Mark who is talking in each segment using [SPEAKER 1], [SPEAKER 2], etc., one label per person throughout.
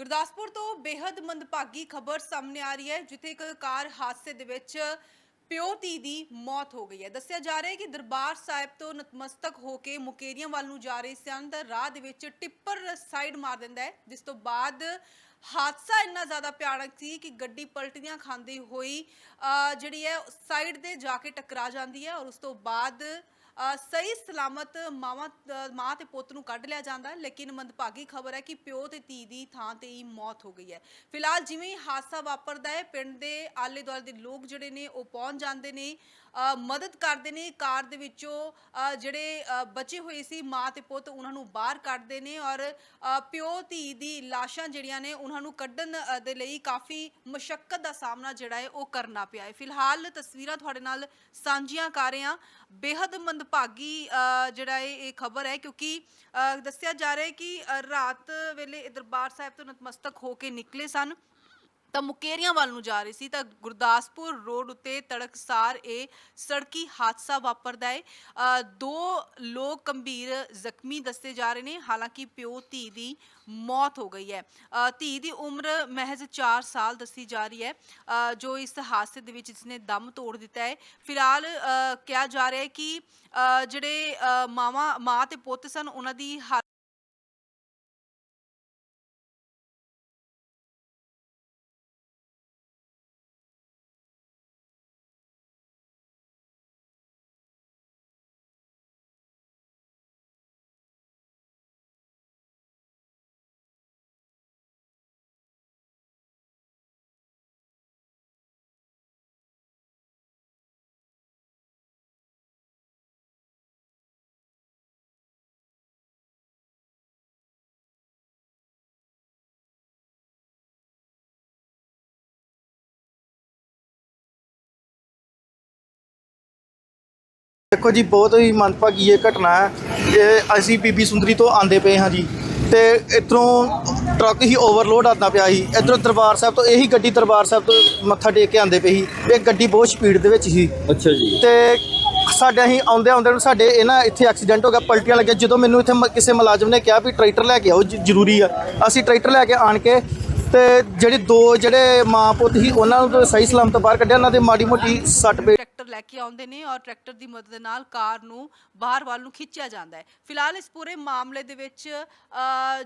[SPEAKER 1] ਗੁਰਦਾਸਪੁਰ ਤੋਂ ਬੇहद ਮੰਦਭਾਗੀ ਖਬਰ ਸਾਹਮਣੇ ਆ ਰਹੀ ਹੈ, ਜਿੱਥੇ ਇੱਕ ਕਾਰ ਹਾਦਸੇ ਦੇ ਵਿੱਚ ਪਿਓ ਧੀ ਦੀ ਮੌਤ ਹੋ ਗਈ ਹੈ। ਦੱਸਿਆ ਜਾ ਰਿਹਾ ਹੈ ਕਿ ਦਰਬਾਰ ਸਾਹਿਬ ਤੋਂ ਨਤਮਸਤਕ ਹੋ ਕੇ ਮੁਕੇਰੀਆਂ ਵੱਲ ਨੂੰ ਜਾ ਰਹੇ ਸਨ ਤਾਂ ਰਾਹ ਦੇ ਵਿੱਚ ਟਿੱਪਰ ਸਾਈਡ ਮਾਰ ਦਿੰਦਾ ਹੈ, ਜਿਸ ਤੋਂ ਬਾਅਦ ਹਾਦਸਾ ਇੰਨਾ ਜ਼ਿਆਦਾ ਭਿਆਨਕ ਸੀ ਕਿ ਗੱਡੀ ਪਲਟੀਆਂ ਖਾਂਦੀ ਹੋਈ ਜਿਹੜੀ ਹੈ ਸਾਈਡ ਤੇ ਜਾ ਕੇ ਟਕਰਾ ਜਾਂਦੀ ਹੈ ਔਰ ਉਸ ਤੋਂ ਬਾਅਦ ਸਹੀ ਸਲਾਮਤ ਮਾਵਾਂ ਮਾਂ ਤੇ ਪੁੱਤ ਨੂੰ ਕੱਢ ਲਿਆ ਜਾਂਦਾ ਹੈ, ਲੇਕਿਨ ਮੰਦਭਾਗੀ ਖਬਰ ਹੈ ਕਿ ਪਿਓ ਤੇ ਧੀ ਦੀ ਥਾਂ ਤੇ ਹੀ ਮੌਤ ਹੋ ਗਈ ਹੈ। ਫਿਲਹਾਲ ਜਿਵੇਂ ਹਾਦਸਾ ਵਾਪਰਦਾ ਹੈ ਪਿੰਡ ਦੇ ਆਲੇ ਦੁਆਲੇ ਦੇ ਲੋਕ ਜਿਹੜੇ ਨੇ ਉਹ ਪਹੁੰਚ ਜਾਂਦੇ ਨੇ ਮਦਦ ਕਰਦੇ ਨੇ ਕਾਰ ਦੇ ਵਿੱਚੋਂ ਜਿਹੜੇ ਬਚੇ ਹੋਏ ਸੀ ਮਾਂ ਤੇ ਪੁੱਤ ਉਹਨਾਂ ਨੂੰ ਬਾਹਰ ਕੱਢਦੇ ਨੇ ਔਰ ਪਿਓ ਧੀ ਦੀ ਲਾਸ਼ਾਂ ਜਿਹੜੀਆਂ ਨੇ ਉਹਨਾਂ ਨੂੰ ਕੱਢਣ ਦੇ ਲਈ ਕਾਫੀ ਮੁਸ਼ਕਲ ਦਾ ਸਾਹਮਣਾ ਜਿਹੜਾ ਹੈ ਉਹ ਕਰਨਾ ਪਿਆ ਹੈ। ਫਿਲਹਾਲ ਤਸਵੀਰਾਂ ਤੁਹਾਡੇ ਨਾਲ ਸਾਂਝੀਆਂ ਕਰ ਰਹੇ ਹਾਂ। ਬੇहद ਮੰਦਭਾਗੀ ਅ, ਜਿਹੜਾ ਇਹ ਇਹ ਖਬਰ ਹੈ ਕਿਉਂਕਿ ਅ, ਦੱਸਿਆ ਜਾ ਰਿਹਾ ਹੈ ਕਿ ਰਾਤ ਵੇਲੇ ਦਰਬਾਰ ਸਾਹਿਬ ਤੋਂ ਨਤਮਸਤਕ ਹੋ ਕੇ ਨਿਕਲੇ ਸਨ। ਤਾਂ ਮੁਕੇਰੀਆਂ ਵੱਲ ਨੂੰ ਜਾ ਰਹੀ ਸੀ ਤਾਂ ਗੁਰਦਾਸਪੁਰ ਰੋਡ ਉੱਤੇ ਤੜਕਸਾਰ ਇਹ ਸੜਕੀ ਹਾਦਸਾ ਵਾਪਰਦਾ ਹੈ। ਅ, ਦੋ ਲੋਕ ਗੰਭੀਰ ਜ਼ਖਮੀ ਦੱਸੇ ਜਾ ਰਹੇ ਨੇ ਹਾਲਾਂਕਿ ਪਿਓ ਧੀ ਦੀ ਮੌਤ ਹੋ ਗਈ ਹੈ। ਅ, ਧੀ ਦੀ ਉਮਰ ਮਹਿਜ਼ 4 ਸਾਲ ਦੱਸੀ ਜਾ ਰਹੀ ਹੈ ਅ, ਜੋ ਇਸ ਹਾਦਸੇ ਦੇ ਵਿੱਚ ਇਸਨੇ ਦਮ ਤੋੜ ਦਿੱਤਾ ਹੈ। ਫਿਲਹਾਲ ਅ, ਕਿਹਾ ਜਾ ਰਿਹਾ ਹੈ ਕਿ ਅ, ਜਿਹੜੇ ਅ, ਮਾਵਾਂ ਮਾਂ ਤੇ ਪੁੱਤ ਸਨ ਉਹਨਾਂ ਦੀ ਹਾਲਤ
[SPEAKER 2] ਦੇਖੋ ਜੀ ਬਹੁਤ ਹੀ ਮੰਦਭਾਗੀ ਇਹ ਘਟਨਾ ਹੈ ਇਹ ਅਸੀਂ ਬੀਬੀ ਸੁੰਦਰੀ ਤੋਂ ਆਂਦੇ ਪਏ ਹਾਂ ਜੀ। ਤੇ ਇੱਧਰੋਂ ਟਰੱਕ ਹੀ ਓਵਰਲੋਡ ਆਉਂਦਾ ਪਿਆ ਸੀ। ਇੱਧਰੋਂ ਦਰਬਾਰ ਸਾਹਿਬ ਤੋਂ ਇਹੀ ਗੱਡੀ ਦਰਬਾਰ ਸਾਹਿਬ ਤੋਂ ਮੱਥਾ ਟੇਕ ਕੇ ਆਂਦੇ ਪਈ ਸੀ। ਇਹ ਗੱਡੀ ਬਹੁਤ ਸਪੀਡ ਦੇ ਵਿੱਚ ਸੀ।
[SPEAKER 3] ਅੱਛਾ ਜੀ।
[SPEAKER 2] ਤੇ ਸਾਡੇ ਅਸੀਂ ਆਉਂਦੇ ਆਉਂਦੇ ਨੂੰ ਸਾਡੇ ਇਹ ਨਾ ਇੱਥੇ ਐਕਸੀਡੈਂਟ ਹੋ ਗਿਆ ਪਲਟੀਆਂ ਲੱਗੀਆਂ। ਜਦੋਂ ਮੈਨੂੰ ਇੱਥੇ ਕਿਸੇ ਮੁਲਾਜ਼ਮ ਨੇ ਕਿਹਾ ਵੀ ਟਰੈਕਟਰ ਲੈ ਕੇ ਆਓ ਜ਼ਰੂਰੀ ਆ। ਅਸੀਂ ਟਰੈਕਟਰ ਲੈ ਕੇ ਆਣ ਕੇ ਤੇ ਜਿਹੜੇ ਦੋ ਜਿਹੜੇ ਮਾਂ ਪੁੱਤ ਸੀ ਉਹਨਾਂ ਨੂੰ ਸਹੀ ਸਲਾਮਤ ਬਾਹਰ ਕੱਢਿਆ ਉਹਨਾਂ ਦੇ ਮਾੜੀ ਮੋਟੀ ਸੱਟ ਪੇ
[SPEAKER 1] ਟਰੈਕਟਰ ਲੈ ਕੇ ਆਉਂਦੇ ਨੇ ਔਰ ਟਰੈਕਟਰ ਦੀ ਮਦਦ ਨਾਲ ਕਾਰ ਨੂੰ ਬਾਹਰ ਵੱਲ ਨੂੰ ਖਿੱਚਿਆ ਜਾਂਦਾ ਹੈ। ਫਿਲਹਾਲ ਇਸ ਪੂਰੇ ਮਾਮਲੇ ਦੇ ਵਿੱਚ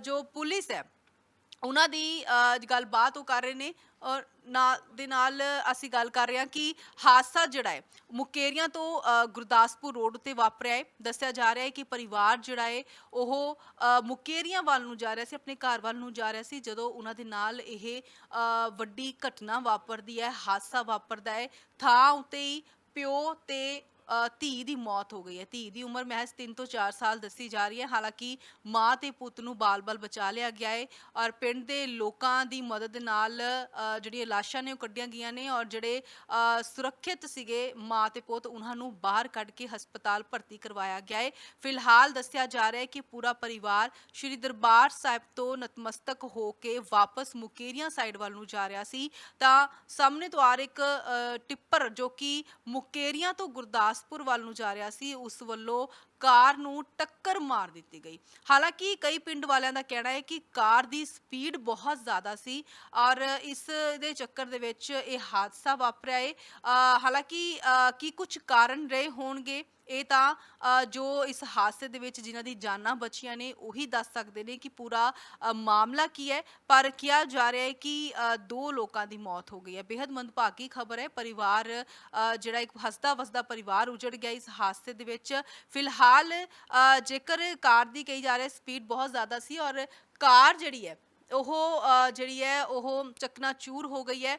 [SPEAKER 1] ਜੋ ਪੁਲਿਸ ਹੈ, ਉਹਨਾਂ ਦੀ ਗੱਲਬਾਤ ਉਹ ਕਰ ਰਹੇ ਨੇ ਔਰ ਨਾਲ ਦੇ ਨਾਲ ਅਸੀਂ ਗੱਲ ਕਰ ਰਹੇ ਹਾਂ ਕਿ ਹਾਦਸਾ ਜਿਹੜਾ ਹੈ, ਮੁਕੇਰੀਆਂ ਤੋਂ ਗੁਰਦਾਸਪੁਰ ਰੋਡ ਉੱਤੇ ਵਾਪਰਿਆ ਹੈ। ਦੱਸਿਆ ਜਾ ਰਿਹਾ ਹੈ ਕਿ ਪਰਿਵਾਰ ਜਿਹੜਾ ਹੈ, ਉਹ ਮੁਕੇਰੀਆਂ ਵੱਲ ਨੂੰ ਜਾ ਰਿਹਾ ਸੀ, ਆਪਣੇ ਘਰ ਵੱਲ ਨੂੰ ਜਾ ਰਿਹਾ ਸੀ, ਜਦੋਂ ਉਹਨਾਂ ਦੇ ਨਾਲ ਇਹ ਵੱਡੀ ਘਟਨਾ ਵਾਪਰਦੀ ਹੈ, ਹਾਦਸਾ ਵਾਪਰਦਾ ਹੈ। ਥਾਂ ਉੱਤੇ ਹੀ ਪਿਓ ਤੇ ਅ, ਧੀ ਦੀ ਮੌਤ ਹੋ ਗਈ ਹੈ। ਧੀ ਦੀ ਉਮਰ ਮਹਿਜ਼ 3 ਤੋਂ 4 ਸਾਲ ਦੱਸੀ ਜਾ ਰਹੀ ਹੈ। ਹਾਲਾਂਕਿ ਮਾਂ ਤੇ ਪੁੱਤ ਨੂੰ ਬਾਲ-ਬਾਲ ਬਚਾ ਲਿਆ ਗਿਆ ਹੈ ਔਰ ਪਿੰਡ ਦੇ ਲੋਕਾਂ ਦੀ ਮਦਦ ਨਾਲ ਜਿਹੜੀਆਂ ਲਾਸ਼ਾਂ ਨੇ ਉਹ ਕੱਢੀਆਂ ਗਈਆਂ ਨੇ ਔਰ ਜਿਹੜੇ ਸੁਰੱਖਿਅਤ ਸੀਗੇ ਮਾਂ ਤੇ ਪੁੱਤ, ਉਹਨਾਂ ਨੂੰ ਬਾਹਰ ਕੱਢ ਕੇ ਹਸਪਤਾਲ ਭਰਤੀ ਕਰਵਾਇਆ ਗਿਆ ਹੈ। ਫਿਲਹਾਲ ਦੱਸਿਆ ਜਾ ਰਿਹਾ ਹੈ ਕਿ ਪੂਰਾ ਪਰਿਵਾਰ ਸ਼੍ਰੀ ਦਰਬਾਰ ਸਾਹਿਬ ਤੋਂ ਨਤਮਸਤਕ ਹੋ ਕੇ ਵਾਪਸ ਮੁਕੇਰੀਆਂ ਸਾਈਡ ਵੱਲ ਨੂੰ ਜਾ ਰਿਹਾ ਸੀ। ਤਾਂ ਸਾਹਮਣੇ ਤੋਂ ਆ ਰਿਹਾ ਇੱਕ ਟਿੱਪਰ ਜੋ ਕਿ ਮੁਕੇਰੀਆਂ ਤੋਂ ਗੁਰਦਾਸ ਗੁਰਦਾਸਪੁਰ ਵੱਲ ਨੂੰ ਜਾ ਰਿਹਾ ਸੀ ਉਸ ਵੱਲੋਂ ਕਾਰ ਨੂੰ ਟੱਕਰ ਮਾਰ ਦਿੱਤੀ ਗਈ। ਹਾਲਾਂਕਿ ਕਈ ਪਿੰਡ ਵਾਲਿਆਂ ਦਾ ਕਹਿਣਾ ਹੈ ਕਿ ਕਾਰ ਦੀ ਸਪੀਡ ਬਹੁਤ ਜ਼ਿਆਦਾ ਸੀ ਔਰ ਇਸ ਦੇ ਚੱਕਰ ਦੇ ਵਿੱਚ ਇਹ ਹਾਦਸਾ ਵਾਪਰਿਆ ਹੈ ਹਾਲਾਂਕਿ ਕੀ ਕੁਝ ਕਾਰਨ ਰਹੇ ਹੋਣਗੇ? ਇਹ ਤਾਂ ਜੋ ਇਸ ਹਾਦਸੇ ਦੇ ਵਿੱਚ ਜਿਨ੍ਹਾਂ ਦੀ ਜਾਨਾਂ ਬਚੀਆਂ ਨੇ, ਉਹੀ ਦੱਸ ਸਕਦੇ ਨੇ ਕਿ ਪੂਰਾ ਮਾਮਲਾ ਕੀ ਹੈ। ਪਰ ਕਿਹਾ ਜਾ ਰਿਹਾ ਹੈ ਕਿ ਦੋ ਲੋਕਾਂ ਦੀ ਮੌਤ ਹੋ ਗਈ ਹੈ। ਬੇहद ਮੰਦਭਾਗੀ ਖਬਰ ਹੈ। ਪਰਿਵਾਰ ਜਿਹੜਾ ਇੱਕ ਹੱਸਦਾ ਵਸਦਾ ਪਰਿਵਾਰ ਉਜੜ ਗਿਆ ਇਸ ਹਾਦਸੇ ਦੇ ਵਿੱਚ। ਫਿਲਹਾਲ ਅ, ਜੇਕਰ ਕਾਰ ਦੀ ਕਹੀ ਜਾ ਰਹੀ ਸਪੀਡ ਬਹੁਤ ਜ਼ਿਆਦਾ ਸੀ ਔਰ ਕਾਰ ਜਿਹੜੀ ਹੈ ਉਹ ਜਿਹੜੀ ਹੈ ਉਹ ਚਕਨਾਚੂਰ ਹੋ ਗਈ ਹੈ।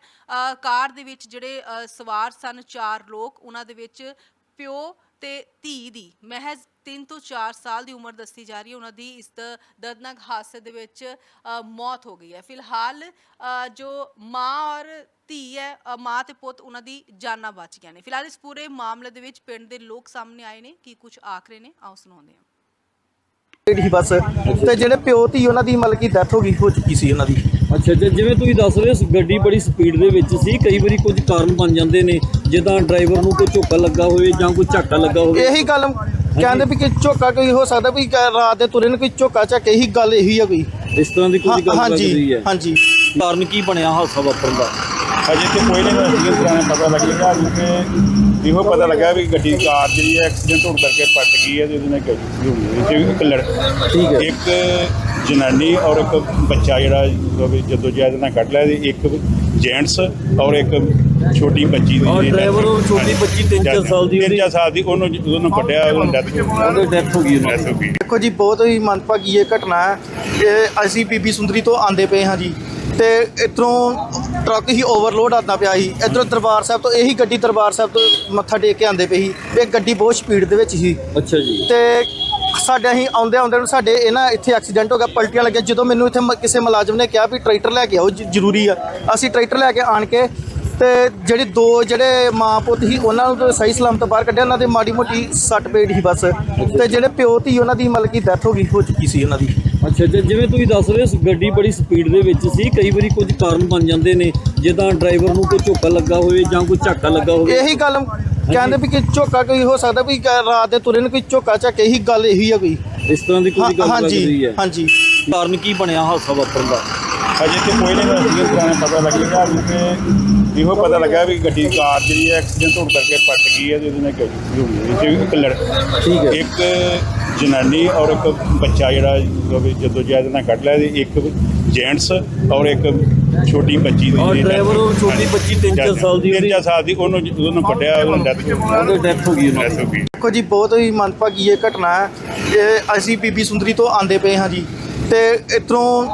[SPEAKER 1] ਕਾਰ ਦੇ ਵਿੱਚ ਜਿਹੜੇ ਸਵਾਰ ਸਨ ਚਾਰ ਲੋਕ ਉਹਨਾਂ ਦੇ ਵਿੱਚ ਪਿਓ ਤੇ ਧੀ ਦੀ ਮਹਿਜ਼ 3 ਤੋਂ 4 ਸਾਲ ਦੀ ਉਮਰ ਦੱਸੀ ਜਾ ਰਹੀ ਹੈ। ਉਹਨਾਂ ਦੀ ਇਸ ਦਰਦਨਾਕ ਹਾਦਸੇ ਦੇ ਵਿੱਚ ਮੌਤ ਹੋ ਗਈ ਹੈ। ਫਿਲਹਾਲ ਜੋ ਮਾਂ ਔਰ ਧੀ ਹੈ ਮਾਂ ਤੇ ਪੁੱਤ ਉਹਨਾਂ ਦੀ ਜਾਨਾਂ ਬਚ ਗਈਆਂ ਨੇ। ਫਿਲਹਾਲ ਇਸ ਪੂਰੇ ਮਾਮਲੇ ਦੇ ਵਿੱਚ ਪਿੰਡ ਦੇ ਲੋਕ ਸਾਹਮਣੇ ਆਏ ਨੇ। ਕੀ ਕੁਝ ਆਖਰੇ ਨੇ? ਆਓ ਸੁਣਾਉਂਦੇ ਹਾਂ।
[SPEAKER 2] ਸੀ ਬੱਸ। ਤੇ ਜਿਹੜੇ ਪਿਓ ਧੀ ਉਹਨਾਂ ਦੀ ਮਤਲਬ ਕਿ ਡੈਥ ਹੋ ਗਈ ਹੋ ਚੁੱਕੀ ਸੀ ਉਹਨਾਂ ਦੀ।
[SPEAKER 3] ਅੱਛਾ ਅੱਛਾ ਜਿਵੇਂ ਤੁਸੀਂ ਦੱਸ ਰਹੇ ਹੋ ਗੱਡੀ ਬੜੀ ਸਪੀਡ ਦੇ ਵਿੱਚ ਸੀ। ਕਈ ਵਾਰੀ ਕੁਝ ਕਾਰਨ ਬਣ ਜਾਂਦੇ ਨੇ। ਜਿੱਦਾਂ ਡਰਾਈਵਰ ਨੂੰ ਕੋਈ ਝੋਕਾ ਲੱਗਾ ਹੋਵੇ ਜਾਂ ਕੋਈ ਝਾਕਾ ਲੱਗਾ ਹੋਵੇ।
[SPEAKER 2] ਇਹੀ ਗੱਲ ਕਹਿੰਦੇ ਵੀ ਕਿ ਝੋਕਾ ਕੋਈ ਹੋ ਸਕਦਾ ਵੀ ਕ- ਰਾਤ ਦੇ ਤੁਰੇ ਨੂੰ ਕੋਈ ਝੋਕਾ ਝਾਕੇ ਇਹੀ ਗੱਲ ਇਹੀ ਆ ਕੋਈ।
[SPEAKER 3] ਇਸ ਤਰ੍ਹਾਂ ਦੀ ਕੋਈ ਗੱਲ ਲੱਗ ਰਹੀ
[SPEAKER 2] ਹਾਂਜੀ
[SPEAKER 3] ਹੈ।
[SPEAKER 2] ਹਾਂਜੀ।
[SPEAKER 3] ਕਾਰਨ ਕੀ ਬਣਿਆ ਹਾਦਸਾ ਵਾਪਰਨ ਦਾ?
[SPEAKER 4] ਅਜੇ ਤੇ ਕੋਈ ਨਹੀਂ ਹੋਇਆ ਇਸ ਤਰ੍ਹਾਂ ਪਤਾ ਲੱਗੇਗਾ ਕਿ ਇਹੋ ਪਤਾ ਲੱਗਾ ਵੀ ਗੱਡੀ ਕਾਰ ਜਿਹੜੀ ਹੈ ਐਕਸੀਡੈਂਟ ਹੋਣ ਕਰਕੇ ਪਲਟ ਗਈ ਹੈ ਤੇ ਉਹਦੇ ਨਾਲ ਗੱਡੀ ਹੋਈ ਹੈ। ਇੱਕ ਲੜ
[SPEAKER 3] ਠੀਕ ਹੈ।
[SPEAKER 4] ਇੱਕ ਜਨਾਨੀ ਔਰ ਇੱਕ ਬੱਚਾ ਜਿਹੜਾ ਜਦੋਂ ਜੈਦ ਨਾਲ ਕੱਢ ਲਿਆ ਤੇ ਇੱਕ ਜੈਂਟਸ ਔਰ ਇੱਕ ਛੋਟੀ ਬੱਚੀ
[SPEAKER 3] ਔਰ driver ਔਰ ਛੋਟੀ ਬੱਚੀ ਤਿੰਨ ਚਾਰ ਸਾਲ ਦੀ
[SPEAKER 4] ਤਿੰਨ
[SPEAKER 3] ਉਹਦੀ-
[SPEAKER 4] ਚਾਰ ਸਾਲ ਦੀ ਉਹਨੂੰ ਉਹਨੂੰ ਕੱਢਿਆ ਉਹਨੂੰ ਡੈਥ
[SPEAKER 3] ਉਹਦੀ ਡੈਥ ਹੋ ਗਈ ਉਹਨਾਂ
[SPEAKER 4] ਡੈਥ ਹੋ ਗਈ।
[SPEAKER 2] ਦੇਖੋ ਜੀ ਬਹੁਤ ਹੀ ਮੰਦਭਾਗੀ ਇਹ ਘਟਨਾ ਹੈ ਇਹ ਅਸੀਂ ਬੀਬੀ ਸੁੰਦਰੀ ਤੋਂ ਆਂਦੇ ਪਏ ਹਾਂ ਜੀ। ਤੇ ਇੱਧਰੋਂ ਟਰੱਕ ਹੀ ਓਵਰਲੋਡ ਆਉਂਦਾ ਪਿਆ ਸੀ। ਇੱਧਰੋਂ ਦਰਬਾਰ ਸਾਹਿਬ ਤੋਂ ਇਹੀ ਗੱਡੀ ਦਰਬਾਰ ਸਾਹਿਬ ਤੋਂ ਮੱਥਾ ਟੇਕ ਕੇ ਆਂਦੇ ਪਈ ਸੀ। ਇਹ ਗੱਡੀ ਬਹੁਤ ਸਪੀਡ ਦੇ ਵਿੱਚ ਸੀ।
[SPEAKER 3] ਅੱਛਾ ਜੀ।
[SPEAKER 2] ਤੇ ਸਾਡੇ ਅਸੀਂ ਆਉਂਦੇ ਆਉਂਦੇ ਨੂੰ ਸਾਡੇ ਇਹ ਨਾ ਇੱਥੇ ਐਕਸੀਡੈਂਟ ਹੋ ਗਿਆ ਪਲਟੀਆਂ ਲੱਗੀਆਂ। ਜਦੋਂ ਮੈਨੂੰ ਇੱਥੇ ਮ- ਕਿਸੇ ਮੁਲਾਜ਼ਮ ਨੇ ਕਿਹਾ ਵੀ ਟਰੈਕਟਰ ਲੈ ਕੇ ਆਓ ਜ- ਜ਼ਰੂਰੀ ਆ। ਅਸੀਂ ਟਰੈਕਟਰ ਲੈ ਕੇ ਆਣ ਕੇ ਤੇ ਜਿਹੜੀ ਦੋ ਜਿਹੜੇ ਮਾਂ ਪੁੱਤ ਸੀ ਉਹਨਾਂ ਨੂੰ ਤਾਂ ਸਹੀ ਸਲਾਮਤ ਬਾਹਰ ਕੱਢਿਆ ਉਹਨਾਂ ਦੇ ਮਾੜੀ ਮੋਟੀ ਸੱਟ ਪੇਟ ਸੀ ਬਸ। ਤੇ ਜਿਹੜੇ ਪਿਓ ਧੀ ਉਹਨਾਂ ਦੀ ਮਤਲਬ ਕਿ ਡੈਥ ਹੋ ਗਈ ਹੋ ਚੁੱਕੀ ਸੀ ਉਹਨਾਂ ਦੀ।
[SPEAKER 3] ਅੱਛਾ ਜੀ ਜਿਵੇਂ ਤੁਸੀਂ ਦੱਸ ਰਹੇ ਹੋ ਗੱਡੀ ਬੜੀ ਸਪੀਡ ਦੇ ਵਿੱਚ ਸੀ ਕਈ ਵਾਰੀ ਕੁਝ ਕਾਰਨ ਬਣ ਜਾਂਦੇ ਨੇ ਜਿੱਦਾਂ ਡਰਾਈਵਰ ਨੂੰ ਕੋਈ ਝੋਕਾ ਲੱਗਾ ਹੋਵੇ ਜਾਂ ਕੋਈ ਝਾਕਾ ਲੱਗਾ ਹੋਵੇ।
[SPEAKER 2] ਇਹੀ ਗੱਲ ਕਹਿੰਦੇ ਵੀ ਕਿ ਝੋਕਾ ਕੋਈ ਹੋ ਸਕਦਾ ਵੀ ਰਾਤ ਦੇ ਤੁਰੇ ਨੂੰ ਕੋਈ ਝੋਕਾ ਝਾਕੇ ਇਹੀ ਗੱਲ ਇਹੀ ਆ ਕੋਈ।
[SPEAKER 3] ਇਸ ਤਰ੍ਹਾਂ ਦੀ ਕੋਈ ਗੱਲ ਲੱਗ ਰਹੀ ਹੈ।
[SPEAKER 2] ਹਾਂਜੀ।
[SPEAKER 3] ਕਾਰਨ ਕੀ ਬਣਿਆ ਹਾਦਸਾ ਵਾਪਰਨ ਦਾ?
[SPEAKER 4] ਅਜੇ ਤੇ ਕੋਈ ਨਹੀਂ ਹੋਇਆ ਇਸ ਤਰ੍ਹਾਂ ਪਤਾ ਲੱਗੇਗਾ ਕਿ ਇਹੋ ਪਤਾ ਲੱਗਾ ਵੀ ਗੱਡੀ ਕਾਰ ਜਿਹੜੀ ਹੈ ਐਕਸੀਡੈਂਟ ਹੋਣ ਕਰਕੇ ਪਲਟ ਗਈ ਹੈ ਤੇ ਉਹਦੇ ਨਾਲ ਗੱਡੀ ਹੋਈ ਹੈ। ਇੱਕ ਲੜ
[SPEAKER 3] ਠੀਕ ਹੈ।
[SPEAKER 4] ਇੱਕ ਜਨਾਨੀ ਔਰ ਇੱਕ ਬੱਚਾ ਜਿਹੜਾ ਜਦੋਂ ਜੈਦ ਨਾਲ ਕੱਢ ਲਿਆ ਤੇ ਇੱਕ ਜੈਂਟਸ ਔਰ ਇੱਕ ਛੋਟੀ ਬੱਚੀ
[SPEAKER 3] ਔਰ driver ਔਰ ਛੋਟੀ ਬੱਚੀ ਤਿੰਨ ਚਾਰ ਸਾਲ ਦੀ
[SPEAKER 4] ਤਿੰਨ
[SPEAKER 3] ਉਹਦੀ-
[SPEAKER 4] ਚਾਰ ਸਾਲ ਦੀ ਉਹਨੂੰ ਉਹਨੂੰ ਕੱਢਿਆ ਉਹਨੂੰ ਡੈਥ
[SPEAKER 3] ਉਹਦੀ ਡੈਥ ਹੋ ਗਈ ਉਹਨਾਂ
[SPEAKER 4] ਡੈਥ
[SPEAKER 3] ਦੀ
[SPEAKER 4] ਹੋ ਗਈ।
[SPEAKER 2] ਦੇਖੋ ਜੀ ਬਹੁਤ ਹੀ ਮੰਦਭਾਗੀ ਇਹ ਘਟਨਾ ਹੈ। ਇਹ ਅਸੀਂ ਬੀਬੀ ਸੁੰਦਰੀ ਤੋਂ ਆਂਦੇ ਪਏ ਹਾਂ ਜੀ। ਤੇ ਇੱਧਰੋਂ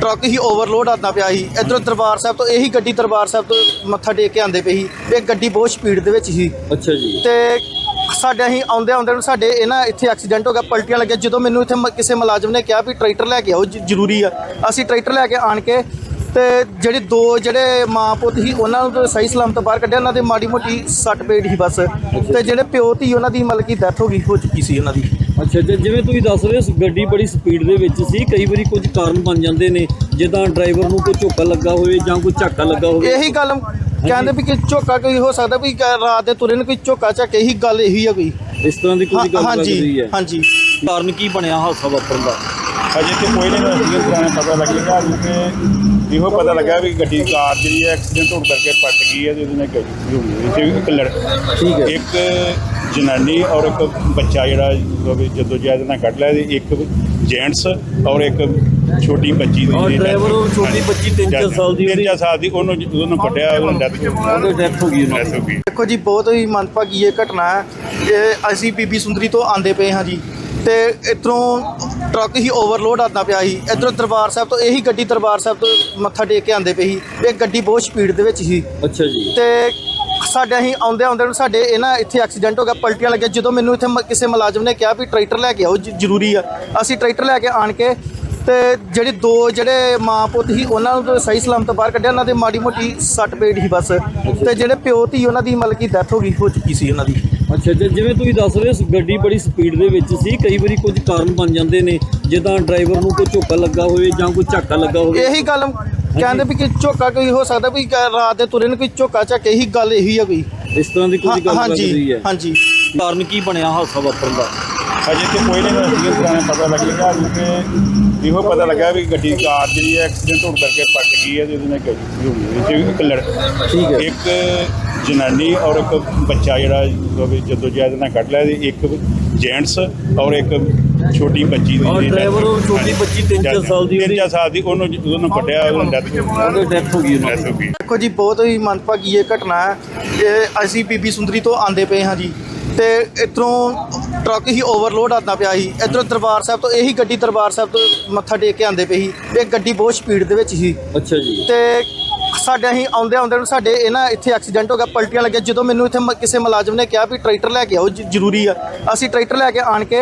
[SPEAKER 2] ਟਰੱਕ ਹੀ ਓਵਰਲੋਡ ਆਉਂਦਾ ਪਿਆ ਸੀ। ਇੱਧਰੋਂ ਦਰਬਾਰ ਸਾਹਿਬ ਤੋਂ ਇਹੀ ਗੱਡੀ ਦਰਬਾਰ ਸਾਹਿਬ ਤੋਂ ਮੱਥਾ ਟੇਕ ਕੇ ਆਂਦੇ ਪਈ ਸੀ ਇਹ ਗੱਡੀ ਬਹੁਤ ਸਪੀਡ ਦੇ ਵਿੱਚ ਸੀ।
[SPEAKER 3] ਅੱਛਾ ਜੀ।
[SPEAKER 2] ਤੇ ਸਾਡੇ ਅਸੀਂ ਆਉਂਦੇ ਆਉਂਦੇ ਨੂੰ ਸਾਡੇ ਇਹ ਨਾ ਇੱਥੇ ਐਕਸੀਡੈਂਟ ਹੋ ਗਿਆ ਪਲਟੀਆਂ ਲੱਗੀਆਂ। ਜਦੋਂ ਮੈਨੂੰ ਇੱਥੇ ਮ- ਕਿਸੇ ਮੁਲਾਜ਼ਮ ਨੇ ਕਿਹਾ ਵੀ ਟਰੈਕਟਰ ਲੈ ਕੇ ਆਓ ਜ- ਜ਼ਰੂਰੀ ਆ। ਅਸੀਂ ਟਰੈਕਟਰ ਲੈ ਕੇ ਆਣ ਕੇ ਤੇ ਜਿਹੜੀ ਦੋ ਜਿਹੜੇ ਮਾਂ ਪੁੱਤ ਸੀ ਉਹਨਾਂ ਨੂੰ ਤਾਂ ਸਹੀ ਸਲਾਮਤ ਬਾਹਰ ਕੱਢਿਆ। ਉਹਨਾਂ ਦੇ ਮਾੜੀ ਮੋਟੀ ਸੱਟ ਪੇਟ ਸੀ ਬਸ। ਤੇ ਜਿਹੜੇ ਪਿਓ ਧੀ ਉਹਨਾਂ ਦੀ ਮਤਲਬ ਕਿ ਡੈਥ ਹੋ ਗਈ ਹੋ ਚੁੱਕੀ ਸੀ ਉਹਨਾਂ ਦੀ।
[SPEAKER 3] ਅੱਛਾ ਜੀ ਜਿਵੇਂ ਤੁਸੀਂ ਦੱਸ ਰਹੇ ਹੋ ਗੱਡੀ ਬੜੀ ਸਪੀਡ ਦੇ ਵਿੱਚ ਸੀ ਕਈ ਵਾਰੀ ਕੁਝ ਕਾਰਨ ਬਣ ਜਾਂਦੇ ਨੇ ਜਿੱਦਾਂ ਡਰਾਈਵਰ ਨੂੰ ਕੋਈ ਝੋਕਾ ਲੱਗਾ ਹੋਵੇ ਜਾਂ ਕੋਈ ਝਾਕਾ ਲੱਗਾ ਹੋਵੇ।
[SPEAKER 2] ਇਹੀ ਗੱਲ ਕਹਿੰਦੇ ਵੀ ਕਿ ਝੋਕਾ ਕੋਈ ਹੋ ਸਕਦਾ ਵੀ ਰਾਤ ਦੇ ਤੁਰੇ ਨੂੰ ਕੋਈ ਝੋਕਾ ਝਾਕੇ ਇਹੀ ਗੱਲ ਇਹੀ ਆ ਕੋਈ।
[SPEAKER 3] ਇਸ ਤਰ੍ਹਾਂ ਦੀ ਕੋਈ ਗੱਲ ਲੱਗ ਰਹੀ ਹੈ।
[SPEAKER 2] ਹਾਂਜੀ।
[SPEAKER 3] ਕਾਰਨ ਕੀ ਬਣਿਆ ਹਾਦਸਾ ਵਾਪਰਨ ਦਾ?
[SPEAKER 4] ਅਜੇ ਤੇ ਕੋਈ ਨਹੀਂ ਹੋਇਆ ਤਰ੍ਹਾਂ ਪਤਾ ਲੱਗੇਗਾ ਕਿ ਇਹੋ ਪਤਾ ਲੱਗਾ ਵੀ ਗੱਡੀ ਕਾਰ ਜਿਹੜੀ ਹੈ ਐਕਸੀਡੈਂਟ ਹੋਣ ਕਰਕੇ ਪਲਟ ਗਈ ਹੈ ਤੇ ਉਹਦੇ ਨਾਲ ਗੱਡੀ ਹੋਈ ਇੱਕ ਲੜ
[SPEAKER 3] ਠੀਕ ਹੈ।
[SPEAKER 4] ਇੱਕ ਜਨਾਨੀ ਔਰ ਇੱਕ ਬੱਚਾ ਜਿਹੜਾ ਜਦੋਂ ਜੈਦ ਨਾਲ ਕੱਢ ਲਿਆ ਤੇ ਇੱਕ ਜੈਂਟਸ ਔਰ ਇੱਕ ਛੋਟੀ ਬੱਚੀ
[SPEAKER 3] ਔਰ driver ਔਰ ਛੋਟੀ ਬੱਚੀ ਤਿੰਨ ਚਾਰ ਸਾਲ ਦੀ ਉਹਦੀ-
[SPEAKER 4] ਚਾਰ ਸਾਲ ਦੀ ਉਹਨੂੰ ਉਹਨੂੰ ਕੱਢਿਆ ਉਹਨੂੰ ਡੈਥ
[SPEAKER 3] ਉਹਦੀ ਡੈਥ ਹੋ ਗਈ ਉਹਨਾਂ
[SPEAKER 4] ਡੈਥ
[SPEAKER 3] ਦੀ।
[SPEAKER 4] ਹੋ ਗਈ।
[SPEAKER 2] ਦੇਖੋ ਜੀ ਬਹੁਤ ਹੀ ਮੰਦਭਾਗੀ ਇਹ ਘਟਨਾ ਹੈ ਇਹ ਅਸੀਂ ਬੀਬੀ ਸੁੰਦਰੀ ਤੋਂ ਆਂਦੇ ਪਏ ਹਾਂ ਜੀ। ਤੇ ਇੱਧਰੋਂ ਟਰੱਕ ਹੀ ਓਵਰਲੋਡ ਆਉਂਦਾ ਪਿਆ ਸੀ। ਇੱਧਰੋਂ ਦਰਬਾਰ ਸਾਹਿਬ ਤੋਂ ਇਹੀ ਗੱਡੀ ਦਰਬਾਰ ਸਾਹਿਬ ਤੋਂ ਮੱਥਾ ਟੇਕ ਕੇ ਆਂਦੇ ਪਈ ਸੀ। ਇਹ ਗੱਡੀ ਬਹੁਤ ਸਪੀਡ ਦੇ ਵਿੱਚ ਸੀ।
[SPEAKER 3] ਅੱਛਾ ਜੀ।
[SPEAKER 2] ਤੇ ਸਾਡੇ ਅਸੀਂ ਆਉਂਦੇ ਆਉਂਦੇ ਨੂੰ ਸਾਡੇ ਇਹ ਨਾ ਇੱਥੇ ਐਕਸੀਡੈਂਟ ਹੋ ਗਿਆ ਪਲਟੀਆਂ ਲੱਗੀਆਂ। ਜਦੋਂ ਮੈਨੂੰ ਇੱਥੇ ਮ- ਕਿਸੇ ਮੁਲਾਜ਼ਮ ਨੇ ਕਿਹਾ ਵੀ ਟਰੈਕਟਰ ਲੈ ਕੇ ਆਓ ਜ- ਜ਼ਰੂਰੀ ਆ। ਅਸੀਂ ਟਰੈਕਟਰ ਲੈ ਕੇ ਆਣ ਕੇ ਤੇ ਜਿਹੜੀ ਦੋ ਜਿਹੜੇ ਮਾਂ ਪੁੱਤ ਸੀ ਉਹਨਾਂ ਨੂੰ ਤਾਂ ਸਹੀ ਸਲਾਮਤ ਬਾਹਰ ਕੱਢਿਆ। ਉਹਨਾਂ ਦੇ ਮਾੜੀ ਮੋਟੀ ਸੱਟ ਪੇਟ ਸੀ ਬਸ। ਤੇ ਜਿਹੜੇ ਪਿਓ ਧੀ ਉਹਨਾਂ ਦੀ ਮਤਲਬ ਕਿ ਡੈਥ ਹੋ ਗਈ ਹੋ ਚੁੱਕੀ ਸੀ ਉਹਨਾਂ ਦੀ।
[SPEAKER 3] ਅੱਛਾ ਜੀ ਜਿਵੇਂ ਤੁਸੀਂ ਦੱਸ ਰਹੇ ਹੋ ਗੱਡੀ ਬੜੀ ਸਪੀਡ ਦੇ ਵਿੱਚ ਸੀ। ਕਈ ਵਾਰੀ ਕੁਝ ਕਾਰਨ ਬਣ ਜਾਂਦੇ ਨੇ। ਜਿੱਦਾਂ ਡਰਾਈਵਰ ਨੂੰ ਕੋਈ ਝੋਕਾ ਲੱਗਾ ਹੋਵੇ ਜਾਂ ਕੋਈ ਝਾਕਾ ਲੱਗਾ ਹੋਵੇ।
[SPEAKER 2] ਇਹੀ ਗੱਲ ਕਹਿੰਦੇ ਵੀ ਕਿ ਝੋਕਾ ਕੋਈ ਹੋ ਸਕਦਾ ਵੀ ਰਾਤ ਦੇ ਤੁਰੇ ਨੂੰ ਕੋਈ ਝੋਕਾ ਝਾਕੇ ਇਹੀ ਗੱਲ ਇਹੀ ਆ ਕੋਈ।
[SPEAKER 3] ਇਸ ਤਰ੍ਹਾਂ ਦੀ ਕੋਈ ਗੱਲ ਲੱਗ ਰਹੀ ਹੈ।
[SPEAKER 2] ਹਾਂਜੀ।
[SPEAKER 3] ਕਾਰਨ ਕੀ ਬਣਿਆ ਹਾਦਸਾ ਵਾਪਰਨ ਦਾ?
[SPEAKER 4] ਅਜੇ ਤੇ ਕੋਈ ਨਹੀਂ ਹੋਇਆ ਇਸ ਤਰ੍ਹਾਂ ਪਤਾ ਲੱਗੇਗਾ ਕਿ ਇਹੋ ਪਤਾ ਲੱਗਾ ਵੀ ਗੱਡੀ ਕਾਰ ਜਿਹੜੀ ਹੈ ਐਕਸੀਡੈਂਟ ਹੋਣ ਕਰਕੇ ਪਲਟ ਗਈ ਹੈ ਤੇ ਉਹਦੇ ਨਾਲ ਗੱਡੀ ਹੋਈ ਹੈ। ਇੱਕ ਲੜ
[SPEAKER 3] ਠੀਕ ਹੈ।
[SPEAKER 4] ਇੱਕ ਜਨਾਨੀ ਔਰ ਇੱਕ ਬੱਚਾ ਜਿਹੜਾ ਜਦੋਂ ਜੈਦ ਨਾਲ ਕੱਢ ਲਿਆ ਤੇ ਇੱਕ ਜੈਂਟਸ ਔਰ ਇੱਕ ਛੋਟੀ ਬੱਚੀ
[SPEAKER 3] ਔਰ driver ਔਰ ਛੋਟੀ ਬੱਚੀ ਤਿੰਨ ਚਾਰ ਸਾਲ ਦੀ
[SPEAKER 4] ਤਿੰਨ
[SPEAKER 3] ਉਹਦੀ-
[SPEAKER 4] ਚਾਰ ਸਾਲ ਦੀ ਉਹਨੂੰ ਉਹਨੂੰ ਕੱਢਿਆ ਉਹਨੂੰ ਡੈਥ
[SPEAKER 3] ਉਹਦੀ ਡੈਥ ਹੋ ਗਈ ਉਹਨਾਂ
[SPEAKER 4] ਡੈਥ
[SPEAKER 3] ਦੀ
[SPEAKER 4] ਹੋ ਗਈ।
[SPEAKER 2] ਦੇਖੋ ਜੀ ਬਹੁਤ ਹੀ ਮੰਦਭਾਗੀ ਇਹ ਘਟਨਾ ਹੈ ਇਹ ਅਸੀਂ ਬੀਬੀ ਸੁੰਦਰੀ ਤੋਂ ਆਂਦੇ ਪਏ ਹਾਂ ਜੀ। ਤੇ ਇੱਧਰੋਂ ਟਰੱਕ ਹੀ ਓਵਰਲੋਡ ਆਉਂਦਾ ਪਿਆ ਸੀ। ਇੱਧਰੋਂ ਦਰਬਾਰ ਸਾਹਿਬ ਤੋਂ ਇਹੀ ਗੱਡੀ ਦਰਬਾਰ ਸਾਹਿਬ ਤੋਂ ਮੱਥਾ ਟੇਕ ਕੇ ਆਂਦੇ ਪਈ ਸੀ। ਇਹ ਗੱਡੀ ਬਹੁਤ ਸਪੀਡ ਦੇ ਵਿੱਚ ਸੀ।
[SPEAKER 3] ਅੱਛਾ ਜੀ।
[SPEAKER 2] ਤੇ ਸਾਡੇ ਅਸੀਂ ਆਉਂਦੇ ਆਉਂਦੇ ਨੂੰ ਸਾਡੇ ਇਹ ਨਾ ਇੱਥੇ ਐਕਸੀਡੈਂਟ ਹੋ ਗਿਆ ਪਲਟੀਆਂ ਲੱਗੀਆਂ। ਜਦੋਂ ਮੈਨੂੰ ਇੱਥੇ ਮ- ਕਿਸੇ ਮੁਲਾਜ਼ਮ ਨੇ ਕਿਹਾ ਵੀ ਟਰੈਕਟਰ ਲੈ ਕੇ ਆਓ ਜ- ਜ਼ਰੂਰੀ ਆ। ਅਸੀਂ ਟਰੈਕਟਰ ਲੈ ਕੇ ਆਣ ਕੇ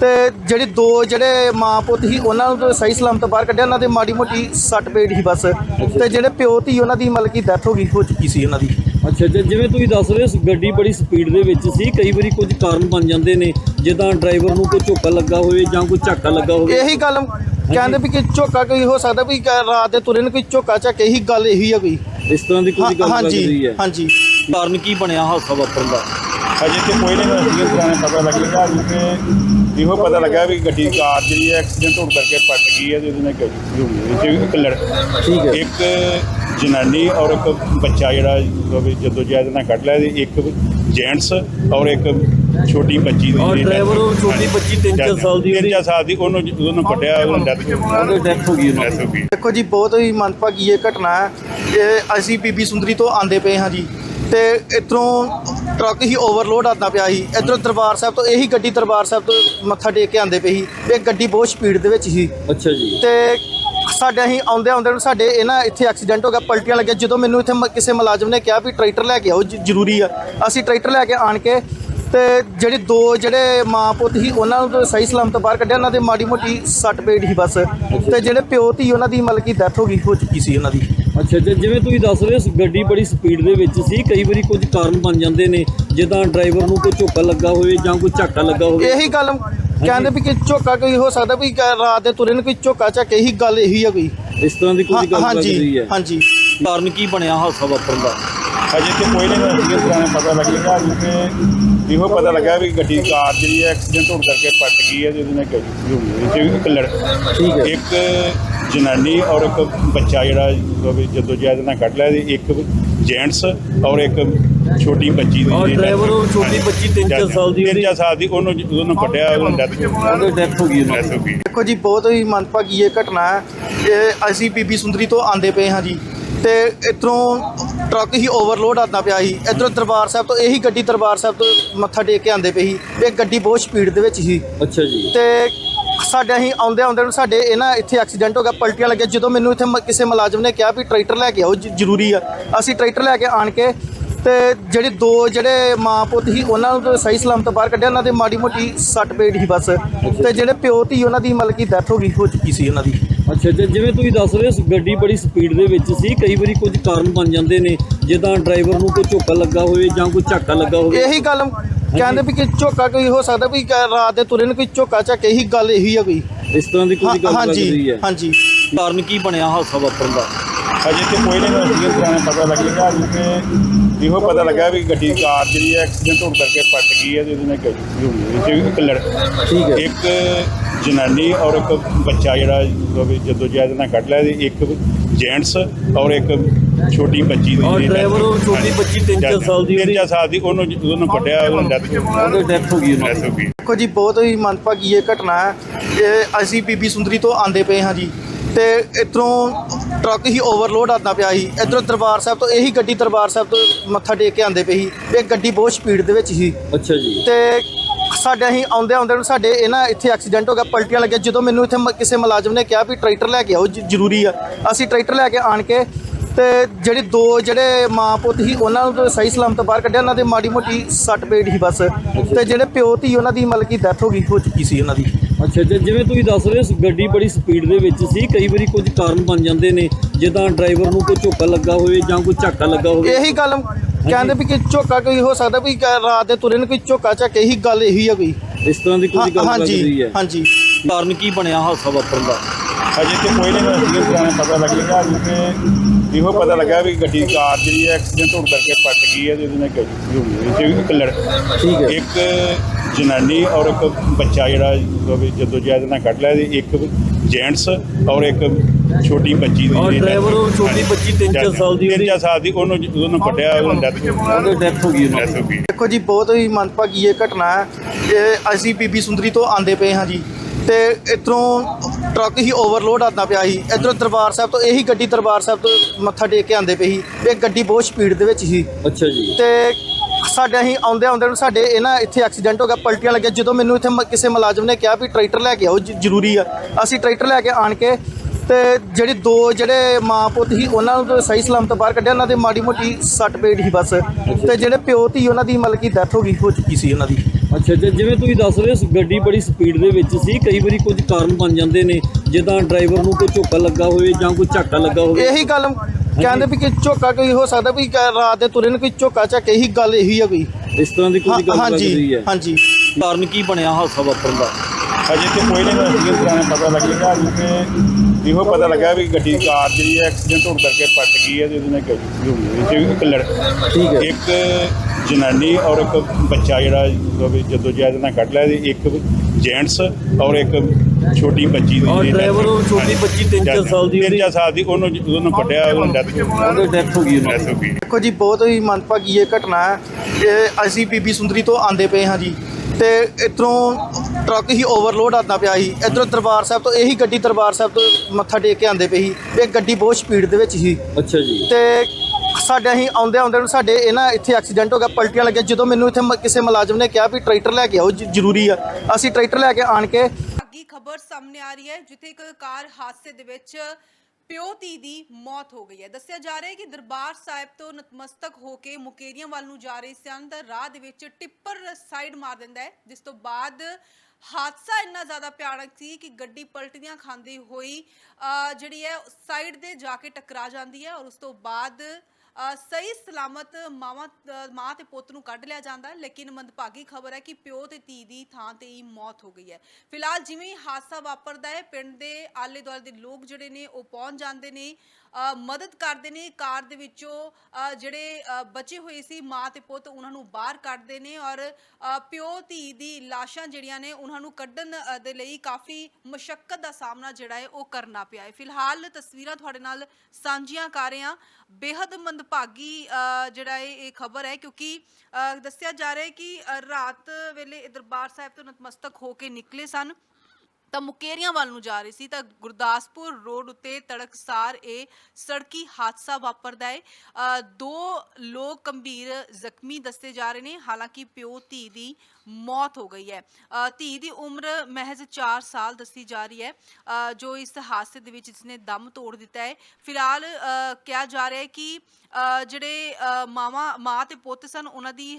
[SPEAKER 2] ਤੇ ਜਿਹੜੀ ਦੋ ਜਿਹੜੇ ਮਾਂ ਪੁੱਤ ਸੀ ਉਹਨਾਂ ਨੂੰ ਤਾਂ ਸਹੀ ਸਲਾਮਤ ਬਾਹਰ ਕੱਢਿਆ ਉਹਨਾਂ ਦੇ ਮਾੜੀ ਮੋਟੀ ਸੱਟ ਪੇਟ ਸੀ ਬਸ। ਤੇ ਜਿਹੜੇ ਪਿਓ ਧੀ ਉਹਨਾਂ ਦੀ ਮਤਲਬ ਕਿ ਡੈਥ ਹੋ ਗਈ ਹੋ ਚੁੱਕੀ ਸੀ ਉਹਨਾਂ ਦੀ।
[SPEAKER 3] ਅੱਛਾ ਜੀ ਜਿਵੇਂ ਤੁਸੀਂ ਦੱਸ ਰਹੇ ਹੋ ਗੱਡੀ ਬੜੀ ਸਪੀਡ ਦੇ ਵਿੱਚ ਸੀ ਕਈ ਵਾਰੀ ਕੁਝ ਕਾਰਨ ਬਣ ਜਾਂਦੇ ਨੇ ਜਿੱਦਾਂ ਡਰਾਈਵਰ ਨੂੰ ਕੋਈ ਝੋਕਾ ਲੱਗਾ ਹੋਵੇ ਜਾਂ ਕੋਈ ਝਾਕਾ ਲੱਗਾ ਹੋਵੇ।
[SPEAKER 2] ਇਹੀ ਗੱਲ ਕਹਿੰਦੇ ਵੀ ਕਿ ਝੋਕਾ ਕੋਈ ਹੋ ਸਕਦਾ ਵੀ ਰਾਤ ਦੇ ਤੁਰੇ ਨੂੰ ਕੋਈ ਝੋਕਾ ਝਾਕੇ ਇਹੀ ਗੱਲ ਇਹੀ ਆ ਕੋਈ।
[SPEAKER 3] ਇਸ ਤਰ੍ਹਾਂ ਦੀ ਕੋਈ ਗੱਲ ਲੱਗ ਰਹੀ ਹੈ।
[SPEAKER 2] ਹਾਂਜੀ।
[SPEAKER 3] ਕਾਰਨ ਕੀ ਬਣਿਆ ਹਾਦਸਾ ਵਾਪਰਨ ਦਾ?
[SPEAKER 4] ਅਜੇ ਤੇ ਕੋਈ ਨਹੀਂ ਹੋਇਆ ਪੁਰਾਣੇ ਪਤਾ ਲੱਗੇਗਾ ਕਿ ਇਹੋ ਪਤਾ ਲੱਗਾ ਵੀ ਗੱਡੀ ਕਾਰ ਜਿਹੜੀ ਹੈ ਐਕਸੀਡੈਂਟ ਹੋਣ ਕਰਕੇ ਪਲਟ ਗਈ ਹੈ ਤੇ ਉਹਦੇ ਨਾਲ ਗੱਡੀ ਹੋਈ ਹੈ। ਇੱਕ ਲੜ
[SPEAKER 3] ਠੀਕ ਹੈ।
[SPEAKER 4] ਇੱਕ ਜਨਾਨੀ ਔਰ ਇੱਕ ਬੱਚਾ ਜਿਹੜਾ ਜਦੋਂ ਜੈਦ ਨਾਲ ਕੱਢ ਲਿਆ ਤੇ ਇੱਕ ਜੈਂਟਸ ਔਰ ਇੱਕ ਛੋਟੀ ਬੱਚੀ ਦੀ
[SPEAKER 3] ਔਰ ਔਰ
[SPEAKER 4] death-
[SPEAKER 3] ਛੋਟੀ ਬੱਚੀ ਤਿੰਨ ਚਾਰ
[SPEAKER 4] death-
[SPEAKER 3] ਸਾਲ ਦੀ
[SPEAKER 4] ਤਿੰਨ
[SPEAKER 3] ਉਹਦੀ-
[SPEAKER 4] ਚਾਰ ਸਾਲ ਦੀ ਉਹਨੂੰ ਉਹਨੂੰ ਕੱਢਿਆ ਉਹਨੂੰ ਡੈਥ
[SPEAKER 3] ਉਹਦੀ ਡੈਥ ਹੋ ਗਈ ਉਹਨਾਂ ਦੀ।
[SPEAKER 4] ਹੋ ਗਈ।
[SPEAKER 2] ਦੇਖੋ ਜੀ ਬਹੁਤ ਹੀ ਮੰਦਭਾਗੀ ਇਹ ਘਟਨਾ ਹੈ। ਇਹ ਅਸੀਂ ਬੀਬੀ ਸੁੰਦਰੀ ਤੋਂ ਆਂਦੇ ਪਏ ਹਾਂ ਜੀ। ਤੇ ਇੱਧਰੋਂ ਟਰੱਕ ਹੀ ਓਵਰਲੋਡ ਆਉਂਦਾ ਪਿਆ ਸੀ। ਇੱਧਰੋਂ ਦਰਬਾਰ ਸਾਹਿਬ ਤੋਂ ਇਹੀ ਗੱਡੀ ਦਰਬਾਰ ਸਾਹਿਬ ਤੋਂ ਮੱਥਾ ਟੇਕ ਕੇ ਆਂਦੇ ਪਈ ਸੀ ਇਹ ਗੱਡੀ ਬਹੁਤ ਸਪੀਡ ਦੇ ਵਿੱਚ ਸੀ।
[SPEAKER 3] ਅੱਛਾ ਜੀ।
[SPEAKER 2] ਤੇ ਸਾਡੇ ਅਸੀਂ ਆਉਂਦੇ ਆਉਂਦੇ ਨੂੰ ਸਾਡੇ ਇਹ ਨਾ ਇੱਥੇ ਐਕਸੀਡੈਂਟ ਹੋ ਗਿਆ ਪਲਟੀਆਂ ਲੱਗਿਆ। ਜਦੋਂ ਮੈਨੂੰ ਇੱਥੇ ਮ- ਕਿਸੇ ਮੁਲਾਜ਼ਮ ਨੇ ਕਿਹਾ ਵੀ ਟਰੈਕਟਰ ਲੈ ਕੇ ਆਓ ਜ- ਜ਼ਰੂਰੀ ਆ। ਅਸੀਂ ਟਰੈਕਟਰ ਲੈ ਕੇ ਆਣ ਕੇ ਤੇ ਜਿਹੜੇ ਦੋ ਜਿਹੜੇ ਮਾਂ ਪੁੱਤ ਸੀ ਉਹਨਾਂ ਨੂੰ ਤਾਂ ਸਹੀ ਸਲਾਮਤ ਬਾਹਰ ਕੱਢਿਆ। ਉਹਨਾਂ ਦੇ ਮਾੜੀ ਮੋਟੀ ਸੱਟ ਪੇਟ ਸੀ ਬਸ। ਤੇ ਜਿਹੜੇ ਪਿਓ ਧੀ ਉਹਨਾਂ ਦੀ ਮਤਲਬ ਕਿ ਡੈਥ ਹੋ ਗਈ ਹੋ ਚੁੱਕੀ ਸੀ ਉਹਨਾਂ ਦੀ।
[SPEAKER 3] ਅੱਛਾ ਅੱਛਾ ਜਿਵੇਂ ਤੁਸੀਂ ਦੱਸ ਰਹੇ ਹੋ ਗੱਡੀ ਬੜੀ ਸਪੀਡ ਦੇ ਵਿੱਚ ਸੀ ਕਈ ਵਾਰੀ ਕੁਝ ਕਾਰਨ ਬਣ ਜਾਂਦੇ ਨੇ ਜਿੱਦਾਂ ਡਰਾਈਵਰ ਨੂੰ ਕੋਈ ਝੋਕਾ ਲੱਗਾ ਹੋਵੇ ਜਾਂ ਕੋਈ ਝਾਕਾ ਲੱਗਾ ਹੋਵੇ।
[SPEAKER 2] ਇਹੀ ਗੱਲ ਕਹਿੰਦੇ ਵੀ ਕਿ ਝੋਕਾ ਕੋਈ ਹੋ ਸਕਦਾ ਵੀ ਰਾਤ ਦੇ ਤੁਰੇ ਨੂੰ ਕੋਈ ਝੋਕਾ ਝੱਕ ਇਹੀ ਗੱਲ ਇਹੀ ਆ ਕੋਈ।
[SPEAKER 3] ਇਸ ਤਰ੍ਹਾਂ ਦੀ ਕੋਈ ਗੱਲ ਲੱਗ ਰਹੀ ਹੈ।
[SPEAKER 2] ਹਾਂਜੀ।
[SPEAKER 3] ਕਾਰਨ ਕੀ ਬਣਿਆ ਹਾਦਸਾ ਵਾਪਰਨ ਦਾ?
[SPEAKER 4] ਅਜੇ ਤੇ ਕੋਈ ਨਹੀਂ ਹੋਇਆ ਪੁਰਾਣੇ ਪਤਾ ਲੱਗੇਗਾ ਕਿ ਇਹੋ ਪਤਾ ਲੱਗਾ ਵੀ ਗੱਡੀ ਕਾਰ ਜਿਹੜੀ ਹੈ ਐਕਸੀਡੈਂਟ ਹੋਣ ਕਰਕੇ ਪਲਟ ਗਈ ਹੈ ਤੇ ਉਹਦੇ ਨਾਲ ਗੱਡੀ ਹੋਈ ਹੈ। ਇੱਕ ਲੜ
[SPEAKER 3] ਠੀਕ ਹੈ।
[SPEAKER 4] ਇੱਕ ਜਨਾਨੀ ਔਰ ਇੱਕ ਬੱਚਾ ਜਿਹੜਾ ਜਦੋਂ ਜੈਦ ਨਾਲ ਕੱਢ ਲਿਆ ਤੇ ਇੱਕ ਜੈਂਟਸ ਔਰ ਇੱਕ ਛੋਟੀ ਬੱਚੀ ਦੀ
[SPEAKER 3] ਔਰ ਔਰ
[SPEAKER 4] death-
[SPEAKER 3] ਛੋਟੀ ਬੱਚੀ ਤਿੰਨ ਚਾਰ
[SPEAKER 4] death-
[SPEAKER 3] ਸਾਲ ਦੀ
[SPEAKER 4] ਤਿੰਨ
[SPEAKER 3] ਉਹਦੀ-
[SPEAKER 4] ਚਾਰ ਸਾਲ ਦੀ ਉਹਨੂੰ ਉਹਨੂੰ ਕੱਢਿਆ ਉਹਨੂੰ ਡੈਥ
[SPEAKER 3] ਉਹਦੀ ਡੈਥ ਹੋ ਗਈ ਦੀ।
[SPEAKER 4] ਹੋ ਗਈ।
[SPEAKER 2] ਦੇਖੋ ਜੀ ਬਹੁਤ ਹੀ ਮੰਦਭਾਗੀ ਇਹ ਘਟਨਾ ਹੈ ਇਹ ਅਸੀਂ ਬੀਬੀ ਸੁੰਦਰੀ ਤੋਂ ਆਂਦੇ ਪਏ ਹਾਂ ਜੀ। ਤੇ ਇੱਧਰੋਂ ਟਰੱਕ ਹੀ ਓਵਰਲੋਡ ਆਉਂਦਾ ਪਿਆ ਸੀ। ਇੱਧਰੋਂ ਦਰਬਾਰ ਸਾਹਿਬ ਤੋਂ ਇਹੀ ਗੱਡੀ ਦਰਬਾਰ ਸਾਹਿਬ ਤੋਂ ਮੱਥਾ ਟੇਕ ਕੇ ਆਂਦੇ ਪਈ ਸੀ। ਇਹ ਗੱਡੀ ਬਹੁਤ ਸਪੀਡ ਦੇ ਵਿੱਚ ਸੀ।
[SPEAKER 3] ਅੱਛਾ ਜੀ।
[SPEAKER 2] ਤੇ ਸਾਡੇ ਅਸੀਂ ਆਉਂਦੇ ਆਉਂਦੇ ਨੂੰ ਸਾਡੇ ਇਹ ਨਾ ਇੱਥੇ ਐਕਸੀਡੈਂਟ ਹੋ ਗਿਆ ਪਲਟੀਆਂ ਲੱਗਿਆ। ਜਦੋਂ ਮੈਨੂੰ ਇੱਥੇ ਮ- ਕਿਸੇ ਮੁਲਾਜ਼ਮ ਨੇ ਕਿਹਾ ਵੀ ਟਰੈਕਟਰ ਲੈ ਕੇ ਆਓ ਜ- ਜ਼ਰੂਰੀ ਆ। ਅਸੀਂ ਟਰੈਕਟਰ ਲੈ ਕੇ ਆਣ ਕੇ ਤੇ ਜਿਹੜੇ ਦੋ ਜਿਹੜੇ ਮਾਂ ਪੁੱਤ ਸੀ ਉਹਨਾਂ ਨੂੰ ਤਾਂ ਸਹੀ ਸਲਾਮਤ ਬਾਹਰ ਕੱਢਿਆ ਉਹਨਾਂ ਦੇ ਮਾੜੀ ਮੋਟੀ ਸੱਟ ਪੇਟ ਸੀ ਬਸ। ਤੇ ਜਿਹੜੇ ਪਿਓ ਧੀ ਉਹਨਾਂ ਦੀ ਮਤਲਬ ਕਿ ਡੈਥ ਹੋ ਗਈ ਹੋ ਚੁੱਕੀ ਸੀ ਉਹਨਾਂ ਦੀ।
[SPEAKER 3] ਅੱਛਾ ਅੱਛਾ ਜਿਵੇਂ ਤੁਸੀਂ ਦੱਸ ਰਹੇ ਹੋ ਗੱਡੀ ਬੜੀ ਸਪੀਡ ਦੇ ਵਿੱਚ ਸੀ ਕਈ ਵਾਰੀ ਕੁਝ ਕਾਰਨ ਬਣ ਜਾਂਦੇ ਨੇ ਜਿੱਦਾਂ ਡਰਾਈਵਰ ਨੂੰ ਕੋਈ ਝੋਕਾ ਲੱਗਾ ਹੋਵੇ ਜਾਂ ਕੋਈ ਝਾਕਾ ਲੱਗਾ ਹੋਵੇ।
[SPEAKER 2] ਇਹੀ ਗੱਲ ਕਹਿੰਦੇ ਵੀ ਕਿ ਝੋਕਾ ਕੋਈ ਹੋ ਸਕਦਾ ਵੀ ਰਾਤ ਦੇ ਤੁਰੇ ਨੂੰ ਕੋਈ ਝੋਕਾ ਝੱਕ ਇਹੀ ਗੱਲ ਇਹੀ ਆ ਕੋਈ।
[SPEAKER 3] ਇਸ ਤਰ੍ਹਾਂ ਦੀ ਕੋਈ ਗੱਲ ਲੱਗ ਰਹੀ ਹੈ।
[SPEAKER 2] ਹਾਂਜੀ।
[SPEAKER 3] ਕਾਰਨ ਕੀ ਬਣਿਆ ਹਾਦਸਾ ਵਾਪਰਨ ਦਾ?
[SPEAKER 4] ਅਜੇ ਤੇ ਕੋਈ ਨਹੀਂ ਹੋਇਆ ਪੁਰਾਣੇ ਪਤਾ ਲੱਗੇਗਾ ਕਿ ਇਹੋ ਪਤਾ ਲੱਗਾ ਵੀ ਗੱਡੀ ਕਾਰ ਜਿਹੜੀ ਹੈ ਐਕਸੀਡੈਂਟ ਹੋਣ ਕਰਕੇ ਪਲਟ ਗਈ ਹੈ ਤੇ ਉਹਦੇ ਨਾਲ ਗੱਡੀ ਹੋਈ ਹੈ। ਇੱਕ ਲੜ
[SPEAKER 3] ਠੀਕ ਹੈ।
[SPEAKER 4] ਇੱਕ ਜਨਾਨੀ ਔਰ ਇੱਕ ਬੱਚਾ ਜਿਹੜਾ ਜਦੋਂ ਜੈਦ ਨਾਲ ਕੱਢ ਲਿਆ ਤੇ ਇੱਕ ਜੈਂਟਸ ਔਰ ਇੱਕ ਛੋਟੀ ਬੱਚੀ ਦੀ
[SPEAKER 3] ਔਰ
[SPEAKER 4] ਜਿਹੜੀ death-
[SPEAKER 3] ਔਰ ਛੋਟੀ ਬੱਚੀ ਤਿੰਨ ਚਾਰ
[SPEAKER 4] death-
[SPEAKER 3] ਸਾਲ ਦੀ ਉਹਦੀ-
[SPEAKER 4] ਚਾਰ ਸਾਲ ਦੀ ਉਹਨੂੰ ਉਹਨੂੰ ਕੱਢਿਆ ਉਹਨੂੰ ਡੈਥ
[SPEAKER 3] ਉਹਦੀ ਡੈਥ ਹੋ ਗਈ ਉਹਨਾਂ ਦੀ।
[SPEAKER 4] ਹੋ ਗਈ।
[SPEAKER 2] ਦੇਖੋ ਜੀ ਬਹੁਤ ਹੀ ਮੰਦਭਾਗੀ ਇਹ ਘਟਨਾ ਹੈ। ਇਹ ਅਸੀਂ ਬੀਬੀ ਸੁੰਦਰੀ ਤੋਂ ਆਂਦੇ ਪਏ ਹਾਂ ਜੀ। ਤੇ ਇੱਧਰੋਂ ਟਰੱਕ ਹੀ ਓਵਰਲੋਡ ਆਉਂਦਾ ਪਿਆ ਸੀ। ਇੱਧਰੋਂ ਦਰਬਾਰ ਸਾਹਿਬ ਤੋਂ ਇਹੀ ਗੱਡੀ ਦਰਬਾਰ ਸਾਹਿਬ ਤੋਂ ਮੱਥਾ ਟੇਕ ਕੇ ਆਂਦੇ ਪਈ ਸੀ। ਇਹ ਗੱਡੀ ਬਹੁਤ ਸਪੀਡ ਦੇ ਵਿੱਚ ਸੀ।
[SPEAKER 3] ਅੱਛਾ ਜੀ।
[SPEAKER 2] ਤੇ ਸਾਡੇ ਅਸੀਂ ਆਉਂਦੇ ਆਉਂਦੇ ਨੂੰ ਸਾਡੇ ਇਹ ਨਾ ਇੱਥੇ ਐਕਸੀਡੈਂਟ ਹੋ ਗਿਆ ਪਲਟੀਆਂ ਲੱਗਿਆ। ਜਦੋਂ ਮੈਨੂੰ ਇੱਥੇ ਮ- ਕਿਸੇ ਮੁਲਾਜ਼ਮ ਨੇ ਕਿਹਾ ਵੀ ਟਰੈਕਟਰ ਲੈ ਕੇ ਆਓ ਜ- ਜ਼ਰੂਰੀ ਆ। ਅਸੀਂ ਟਰੈਕਟਰ ਲੈ ਕੇ ਆਣ ਕੇ ਤੇ ਜਿਹੜੇ ਦੋ ਜਿਹੜੇ ਮਾਂ ਪੁੱਤ ਸੀ ਉਹਨਾਂ ਨੂੰ ਤਾਂ ਸਹੀ ਸਲਾਮਤ ਬਾਹਰ ਕੱਢਿਆ ਉਹਨਾਂ ਦੇ ਮਾੜੀ ਮੋਟੀ ਸੱਟ ਪੇਟ ਸੀ ਬਸ। ਤੇ ਜਿਹੜੇ ਪਿਓ ਧੀ ਉਹਨਾਂ ਦੀ ਮਤਲਬ ਕਿ ਡੈਥ ਹੋ ਗਈ ਹੋ ਚੁੱਕੀ ਸੀ ਉਹਨਾਂ ਦੀ।
[SPEAKER 3] ਅੱਛਾ ਅੱਛਾ ਜਿਵੇਂ ਤੁਸੀਂ ਦੱਸ ਰਹੇ ਹੋ ਗੱਡੀ ਬੜੀ ਸਪੀਡ ਦੇ ਵਿੱਚ ਸੀ ਕਈ ਵਾਰੀ ਕੁਝ ਕਾਰਨ ਬਣ ਜਾਂਦੇ ਨੇ ਜਿੱਦਾਂ ਡਰਾਈਵਰ ਨੂੰ ਕੋਈ ਝੋਕਾ ਲੱਗਾ ਹੋਵੇ ਜਾਂ ਕੋਈ ਝਾਕਾ ਲੱਗਾ ਹੋਵੇ।
[SPEAKER 2] ਇਹੀ ਗੱਲ ਕਹਿੰਦੇ ਵੀ ਕਿ ਝੋਕਾ ਕੋਈ ਹੋ ਸਕਦਾ ਵੀ ਰਾਤ ਦੇ ਤੁਰੇ ਨੂੰ ਕੋਈ ਝੋਕਾ ਝੱਕ ਇਹੀ ਗੱਲ ਇਹੀ ਆ ਕੋਈ।
[SPEAKER 3] ਇਸ ਤਰ੍ਹਾਂ ਦੀ ਕੋਈ ਗੱਲ ਲੱਗ ਰਹੀ ਹੈ।
[SPEAKER 2] ਹਾਂਜੀ।
[SPEAKER 3] ਕਾਰਨ ਕੀ ਬਣਿਆ ਹਾਦਸਾ ਵਾਪਰਨ ਦਾ?
[SPEAKER 4] ਅਜੇ ਤੇ ਕੋਈ ਨਹੀਂ ਹੋਇਆ ਪਤਾ ਲੱਗੇਗਾ ਕਿ ਇਹੋ ਪਤਾ ਲੱਗਾ ਵੀ ਗੱਡੀ ਕਾਰ ਜਿਹੜੀ ਹੈ ਐਕਸੀਡੈਂਟ ਹੋਣ ਕਰਕੇ ਪਲਟ ਗਈ ਹੈ ਤੇ ਉਹਦੇ ਨਾਲ ਗੱਡੀ ਹੋਈ ਹੈ। ਇੱਕ ਲੜ
[SPEAKER 3] ਠੀਕ ਹੈ।
[SPEAKER 4] ਇੱਕ ਜਨਾਨੀ ਔਰ ਇੱਕ ਬੱਚਾ ਜਿਹੜਾ ਜਦੋਂ ਜੈਦ ਨਾਲ ਕੱਢ ਲਿਆ ਤੇ ਇੱਕ ਜੈਂਟਸ ਔਰ ਇੱਕ ਛੋਟੀ ਬੱਚੀ ਦੀ
[SPEAKER 3] ਔਰ driver ਔਰ ਛੋਟੀ ਬੱਚੀ ਤਿੰਨ ਚਾਰ
[SPEAKER 4] death-
[SPEAKER 3] ਸਾਲ ਦੀ
[SPEAKER 4] ਤਿੰਨ
[SPEAKER 3] ਉਹਦੀ-
[SPEAKER 4] ਚਾਰ ਸਾਲ ਦੀ ਉਹਨੂੰ ਉਹਨੂੰ ਕੱਢਿਆ ਉਹਨੂੰ ਡੈਥ
[SPEAKER 3] ਉਹਦੀ ਡੈਥ ਹੋ ਗਈ ਉਹਨਾਂ ਦੀ।
[SPEAKER 4] ਹੋ ਗਈ।
[SPEAKER 2] ਦੇਖੋ ਜੀ ਬਹੁਤ ਹੀ ਮੰਦਭਾਗੀ ਇਹ ਘਟਨਾ ਹੈ। ਇਹ ਅਸੀਂ ਬੀਬੀ ਸੁੰਦਰੀ ਤੋਂ ਆਂਦੇ ਪਏ ਹਾਂ ਜੀ। ਤੇ ਇੱਧਰੋਂ ਟਰੱਕ ਹੀ ਓਵਰਲੋਡ ਆਉਂਦਾ ਪਿਆ ਸੀ। ਇੱਧਰੋਂ ਦਰਬਾਰ ਸਾਹਿਬ ਤੋਂ ਇਹੀ ਗੱਡੀ ਦਰਬਾਰ ਸਾਹਿਬ ਤੋਂ ਮੱਥਾ ਟੇਕ ਕੇ ਆਂਦੇ ਪਈ ਸੀ। ਇਹ ਗੱਡੀ ਬਹੁਤ ਸਪੀਡ ਦੇ ਵਿੱਚ ਸੀ।
[SPEAKER 3] ਅੱਛਾ ਜੀ।
[SPEAKER 2] ਤੇ ਸਾਡੇ ਅਸੀਂ ਆਉਂਦੇ ਆਉਂਦੇ ਨੂੰ ਸਾਡੇ ਇਹ ਨਾ ਇੱਥੇ ਐਕਸੀਡੈਂਟ ਹੋ ਗਿਆ ਪਲਟੀਆਂ ਲੱਗਿਆ। ਜਦੋਂ ਮੈਨੂੰ ਇੱਥੇ ਮ- ਕਿਸੇ ਮੁਲਾਜ਼ਮ ਨੇ ਕਿਹਾ ਵੀ ਟਰੈਕਟਰ ਲੈ ਕੇ ਆਓ ਜ- ਜ਼ਰੂਰੀ ਆ। ਅਸੀਂ ਟਰੈਕਟਰ ਲੈ ਕੇ ਆਣ ਕੇ ਤੇ ਜਿਹੜੇ ਦੋ ਜਿਹੜੇ ਮਾਂ ਪੁੱਤ ਸੀ ਉਹਨਾਂ ਨੂੰ ਤਾਂ ਸਹੀ ਸਲਾਮਤ ਬਾਹਰ ਕੱਢਿਆ। ਉਹਨਾਂ ਦੇ ਮਾੜੀ ਮੋਟੀ ਸੱਟ ਪੇਟ ਸੀ ਬਸ। ਤੇ ਜਿਹੜੇ ਪਿਓ ਧੀ ਉਹਨਾਂ ਦੀ ਮਤਲਬ ਕਿ ਡੈਥ ਹੋ ਗਈ ਹੋ ਚੁੱਕੀ ਸੀ ਉਹਨਾਂ ਦੀ।
[SPEAKER 3] ਅੱਛਾ ਅੱਛਾ ਜਿਵੇਂ ਤੁਸੀਂ ਦੱਸ ਰਹੇ ਹੋ ਗੱਡੀ ਬੜੀ ਸਪੀਡ ਦੇ ਵਿੱਚ ਸੀ ਕਈ ਵਾਰੀ ਕੁਝ ਕਾਰਨ ਬਣ ਜਾਂਦੇ ਨੇ ਜਿੱਦਾਂ ਡਰਾਈਵਰ ਨੂੰ ਕੋਈ ਝੋਕਾ ਲੱਗਾ ਹੋਵੇ ਜਾਂ ਕੋਈ ਝਾਕਾ ਲੱਗਾ ਹੋਵੇ।
[SPEAKER 2] ਇਹੀ ਗੱਲ ਕਹਿੰਦੇ ਵੀ ਕਿ ਝੋਕਾ ਕੋਈ ਹੋ ਸਕਦਾ ਵੀ ਰਾਤ ਦੇ ਤੁਰੇ ਨੂੰ ਕੋਈ ਝੋਕਾ ਝੱਕ ਇਹੀ ਗੱਲ ਇਹੀ ਆ ਕੋਈ।
[SPEAKER 3] ਇਸ ਤਰ੍ਹਾਂ ਦੀ ਕੋਈ ਗੱਲ ਲੱਗ ਰਹੀ ਹੈ।
[SPEAKER 2] ਹਾਂਜੀ।
[SPEAKER 3] ਕਾਰਨ ਕੀ ਬਣਿਆ ਹਾਦਸਾ ਵਾਪਰਨ ਦਾ?
[SPEAKER 4] ਅਜੇ ਤੇ ਕੋਈ ਨਹੀਂ ਪੁਰਾਣੇ ਪਤਾ ਲੱਗੇਗਾ ਕਿ ਇਹੋ ਪਤਾ ਲੱਗਾ ਵੀ ਗੱਡੀ ਕਾਰ ਜਿਹੜੀ ਹੈ ਐਕਸੀਡੈਂਟ ਹੋਣ ਕਰਕੇ ਪਲਟ ਗਈ ਹੈ ਤੇ ਉਹਦੇ ਨਾਲ ਗੱਡੀ ਹੋਈ ਹੈ ਇੱਕ ਲੜ
[SPEAKER 3] ਠੀਕ ਹੈ।
[SPEAKER 4] ਇੱਕ ਜਨਾਨੀ ਔਰ ਇੱਕ ਬੱਚਾ ਜਿਹੜਾ ਵੀ ਜਦੋਂ ਜੈਦ ਨਾਲ ਕੱਢ ਲਿਆ ਤੇ ਇੱਕ ਜੈਂਟਸ ਔਰ ਇੱਕ ਛੋਟੀ ਬੱਚੀ ਦੀ
[SPEAKER 3] ਔਰ driver ਔਰ ਛੋਟੀ। ਬੱਚੀ ਤਿੰਨ ਚਾਰ ਸਾਲ ਦੀ
[SPEAKER 4] ਤਿੰਨ
[SPEAKER 3] ਉਹਦੀ-
[SPEAKER 4] ਚਾਰ ਸਾਲ ਦੀ ਉਹਨੂੰ ਉਹਨੂੰ ਕੱਢਿਆ ਉਹਨੂੰ ਡੈਥ
[SPEAKER 3] ਉਹਦੀ ਡੈਥ ਹੋ ਗਈ ਉਹਨਾਂ
[SPEAKER 4] ਡੈਥ
[SPEAKER 3] ਦੀ
[SPEAKER 4] ਹੋ ਗਈ।
[SPEAKER 2] ਦੇਖੋ ਜੀ ਬਹੁਤ ਹੀ ਮੰਦਭਾਗੀ ਇਹ ਘਟਨਾ ਹੈ ਇਹ ਅਸੀਂ ਬੀਬੀ ਸੁੰਦਰੀ ਤੋਂ ਆਂਦੇ ਪਏ ਹਾਂ ਜੀ। ਤੇ ਇਧਰੋਂ ਟਰੱਕ ਹੀ ਓਵਰਲੋਡ ਆਉਂਦਾ ਪਿਆ ਸੀ। ਇਧਰੋਂ ਦਰਬਾਰ ਸਾਹਿਬ ਤੋਂ ਇਹੀ ਗੱਡੀ ਦਰਬਾਰ ਸਾਹਿਬ ਤੋਂ ਮੱਥਾ ਟੇਕ ਕੇ ਆਂਦੇ ਪਈ ਸੀ। ਇਹ ਗੱਡੀ ਬਹੁਤ ਸਪੀਡ ਦੇ ਵਿੱਚ ਸੀ।
[SPEAKER 3] ਅੱਛਾ ਜੀ।
[SPEAKER 2] ਤੇ ਸਾਡੇ ਅਸੀਂ ਆਉਂਦੇ ਆਉਂਦੇ ਨੂੰ ਸਾਡੇ ਇਹ ਨਾ ਇੱਥੇ ਐਕਸੀਡੈਂਟ ਹੋ ਗਿਆ ਪਲਟੀਆਂ ਲੱਗੀਆਂ। ਜਦੋਂ ਮੈਨੂੰ ਇੱਥੇ ਮ- ਕਿਸੇ ਮੁਲਾਜ਼ਮ ਨੇ ਕਿਹਾ ਵੀ ਟਰੈਕਟਰ ਲੈ ਕੇ ਆਓ ਜ- ਜ਼ਰੂਰੀ ਆ। ਅਸੀਂ ਟਰੈਕਟਰ ਲੈ ਕੇ ਆਣ ਕੇ
[SPEAKER 1] ਅੱਗੀ ਖਬਰ ਸਾਹਮਣੇ ਆ ਰਹੀ ਹੈ ਜਿੱਥੇ ਇੱਕ ਕਾਰ ਹਾਦਸੇ ਦੇ ਵਿੱਚ ਪਿਓ ਧੀ ਦੀ ਮੌਤ ਹੋ ਗਈ ਹੈ। ਦੱਸਿਆ ਜਾ ਰਿਹਾ ਹੈ ਕਿ ਦਰਬਾਰ ਸਾਹਿਬ ਤੋਂ ਨਤਮਸਤਕ ਹੋ ਕੇ ਮੁਕੇਰੀਆਂ ਵੱਲ ਨੂੰ ਜਾ ਰਹੇ ਸਨ ਤਾਂ ਰਾਹ ਦੇ ਵਿੱਚ ਟਿੱਪਰ ਸਾਈਡ ਮਾਰ ਦਿੰਦਾ ਹੈ ਜਿਸ ਤੋਂ ਬਾਅਦ ਹਾਦਸਾ ਇੰਨਾ ਜ਼ਿਆਦਾ ਭਿਆਨਕ ਸੀ ਕਿ ਗੱਡੀ ਪਲਟੀਆਂ ਖਾਂਦੀ ਹੋਈ ਅਹ, ਜਿਹੜੀ ਹੈ ਸਾਈਡ ਤੇ ਜਾ ਕੇ ਟਕਰਾ ਜਾਂਦੀ ਹੈ ਔਰ ਉਸ ਤੋਂ ਬਾਅਦ ਸਹੀ ਸਲਾਮਤ ਮਾਵਾਂ ਮਾਂ ਤੇ ਪੁੱਤ ਨੂੰ ਕੱਢ ਲਿਆ ਜਾਂਦਾ ਲੇਕਿਨ ਮੰਦਭਾਗੀ ਖਬਰ ਹੈ ਕਿ ਪਿਓ ਤੇ ਧੀ ਦੀ ਥਾਂ ਤੇ ਹੀ ਮੌਤ ਹੋ ਗਈ ਹੈ। ਫਿਲਹਾਲ ਜਿਵੇਂ ਹਾਦਸਾ ਵਾਪਰਦਾ ਹੈ, ਪਿੰਡ ਦੇ ਆਲੇ ਦੁਆਲੇ ਦੇ ਲੋਕ ਜਿਹੜੇ ਨੇ, ਉਹ ਪਹੁੰਚ ਜਾਂਦੇ ਨੇ। ਮਦਦ ਕਰਦੇ ਨੇ, ਕਾਰ ਦੇ ਵਿੱਚੋਂ ਜਿਹੜੇ ਬਚੇ ਹੋਏ ਸੀ ਮਾਂ ਤੇ ਪੁੱਤ, ਉਹਨਾਂ ਨੂੰ ਬਾਹਰ ਕੱਢਦੇ ਨੇ ਔਰ ਪਿਓ, ਧੀ ਦੀ ਲਾਸ਼ਾਂ ਜਿਹੜੀਆਂ ਨੇ, ਉਹਨਾਂ ਨੂੰ ਕੱਢਣ ਦੇ ਲਈ ਕਾਫੀ ਮੁਸ਼ਕਲ ਦਾ ਸਾਹਮਣਾ ਜਿਹੜਾ ਹੈ, ਉਹ ਕਰਨਾ ਪਿਆ ਹੈ। ਫਿਲਹਾਲ ਤਸਵੀਰਾਂ ਤੁਹਾਡੇ ਨਾਲ ਸਾਂਝੀਆਂ ਕਰ ਰਹੇ ਹਾਂ। ਬੇहद ਮੰਦਭਾਗੀ ਜਿਹੜਾ ਇਹ ਇਹ ਖਬਰ ਹੈ ਕਿਉਂਕਿ ਦੱਸਿਆ ਜਾ ਰਿਹਾ ਹੈ ਕਿ ਰਾਤ ਵੇਲੇ ਦਰਬਾਰ ਸਾਹਿਬ ਤੋਂ ਨਤਮਸਤਕ ਹੋ ਕੇ ਨਿਕਲੇ ਸਨ। ਤਾਂ ਮੁਕੇਰੀਆਂ ਵੱਲ ਨੂੰ ਜਾ ਰਹੀ ਸੀ ਤਾਂ ਗੁਰਦਾਸਪੁਰ ਰੋਡ ਉੱਤੇ ਤੜਕਸਾਰ ਇਹ ਸੜਕੀ ਹਾਦਸਾ ਵਾਪਰਦਾ ਹੈ। ਦੋ ਲੋਕ ਗੰਭੀਰ ਜ਼ਖਮੀ ਦੱਸੇ ਜਾ ਰਹੇ ਨੇ ਹਾਲਾਂਕਿ ਪਿਓ ਧੀ ਦੀ ਮੌਤ ਹੋ ਗਈ ਹੈ। ਧੀ ਦੀ ਉਮਰ ਮਹਿਜ਼ 4 ਸਾਲ ਦੱਸੀ ਜਾ ਰਹੀ ਹੈ ਜੋ ਇਸ ਹਾਦਸੇ ਦੇ ਵਿੱਚ ਇਸਨੇ ਦਮ ਤੋੜ ਦਿੱਤਾ ਹੈ। ਫਿਲਹਾਲ ਕਿਹਾ ਜਾ ਰਿਹਾ ਹੈ ਕਿ ਜਿਹੜੇ ਅ, ਮਾਵਾਂ ਮਾਂ ਤੇ ਪੁੱਤ ਸਨ ਉਹਨਾਂ ਦੀ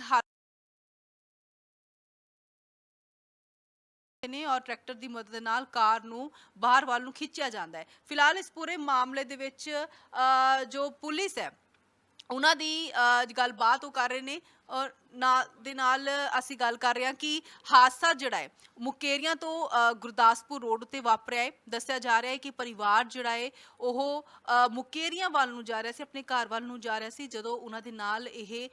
[SPEAKER 1] ਨੇ ਔਰ ਟਰੈਕਟਰ ਦੀ ਮਦਦ ਨਾਲ ਕਾਰ ਨੂੰ ਬਾਹਰ ਵੱਲ ਨੂੰ ਖਿੱਚਿਆ ਜਾਂਦਾ ਹੈ। ਫਿਲਹਾਲ ਇਸ ਪੂਰੇ ਮਾਮਲੇ ਦੇ ਵਿੱਚ ਜੋ ਪੁਲਿਸ ਹੈ, ਉਹਨਾਂ ਦੀ ਗੱਲਬਾਤ ਉਹ ਕਰ ਰਹੇ ਨੇ ਔਰ ਨਾਲ ਦੇ ਨਾਲ ਅਸੀਂ ਗੱਲ ਕਰ ਰਹੇ ਹਾਂ ਕਿ ਹਾਦਸਾ ਜਿਹੜਾ ਹੈ, ਮੁਕੇਰੀਆਂ ਤੋਂ ਗੁਰਦਾਸਪੁਰ ਰੋਡ ਉੱਤੇ ਵਾਪਰਿਆ ਹੈ। ਦੱਸਿਆ ਜਾ ਰਿਹਾ ਹੈ ਕਿ ਪਰਿਵਾਰ ਜਿਹੜਾ ਹੈ, ਉਹ ਮੁਕੇਰੀਆਂ ਵੱਲ ਨੂੰ ਜਾ ਰਿਹਾ ਸੀ, ਆਪਣੇ ਘਰ ਵੱਲ ਨੂੰ ਜਾ ਰਿਹਾ ਸੀ, ਜਦੋਂ ਉਹਨਾਂ ਦੇ ਨਾਲ ਇਹ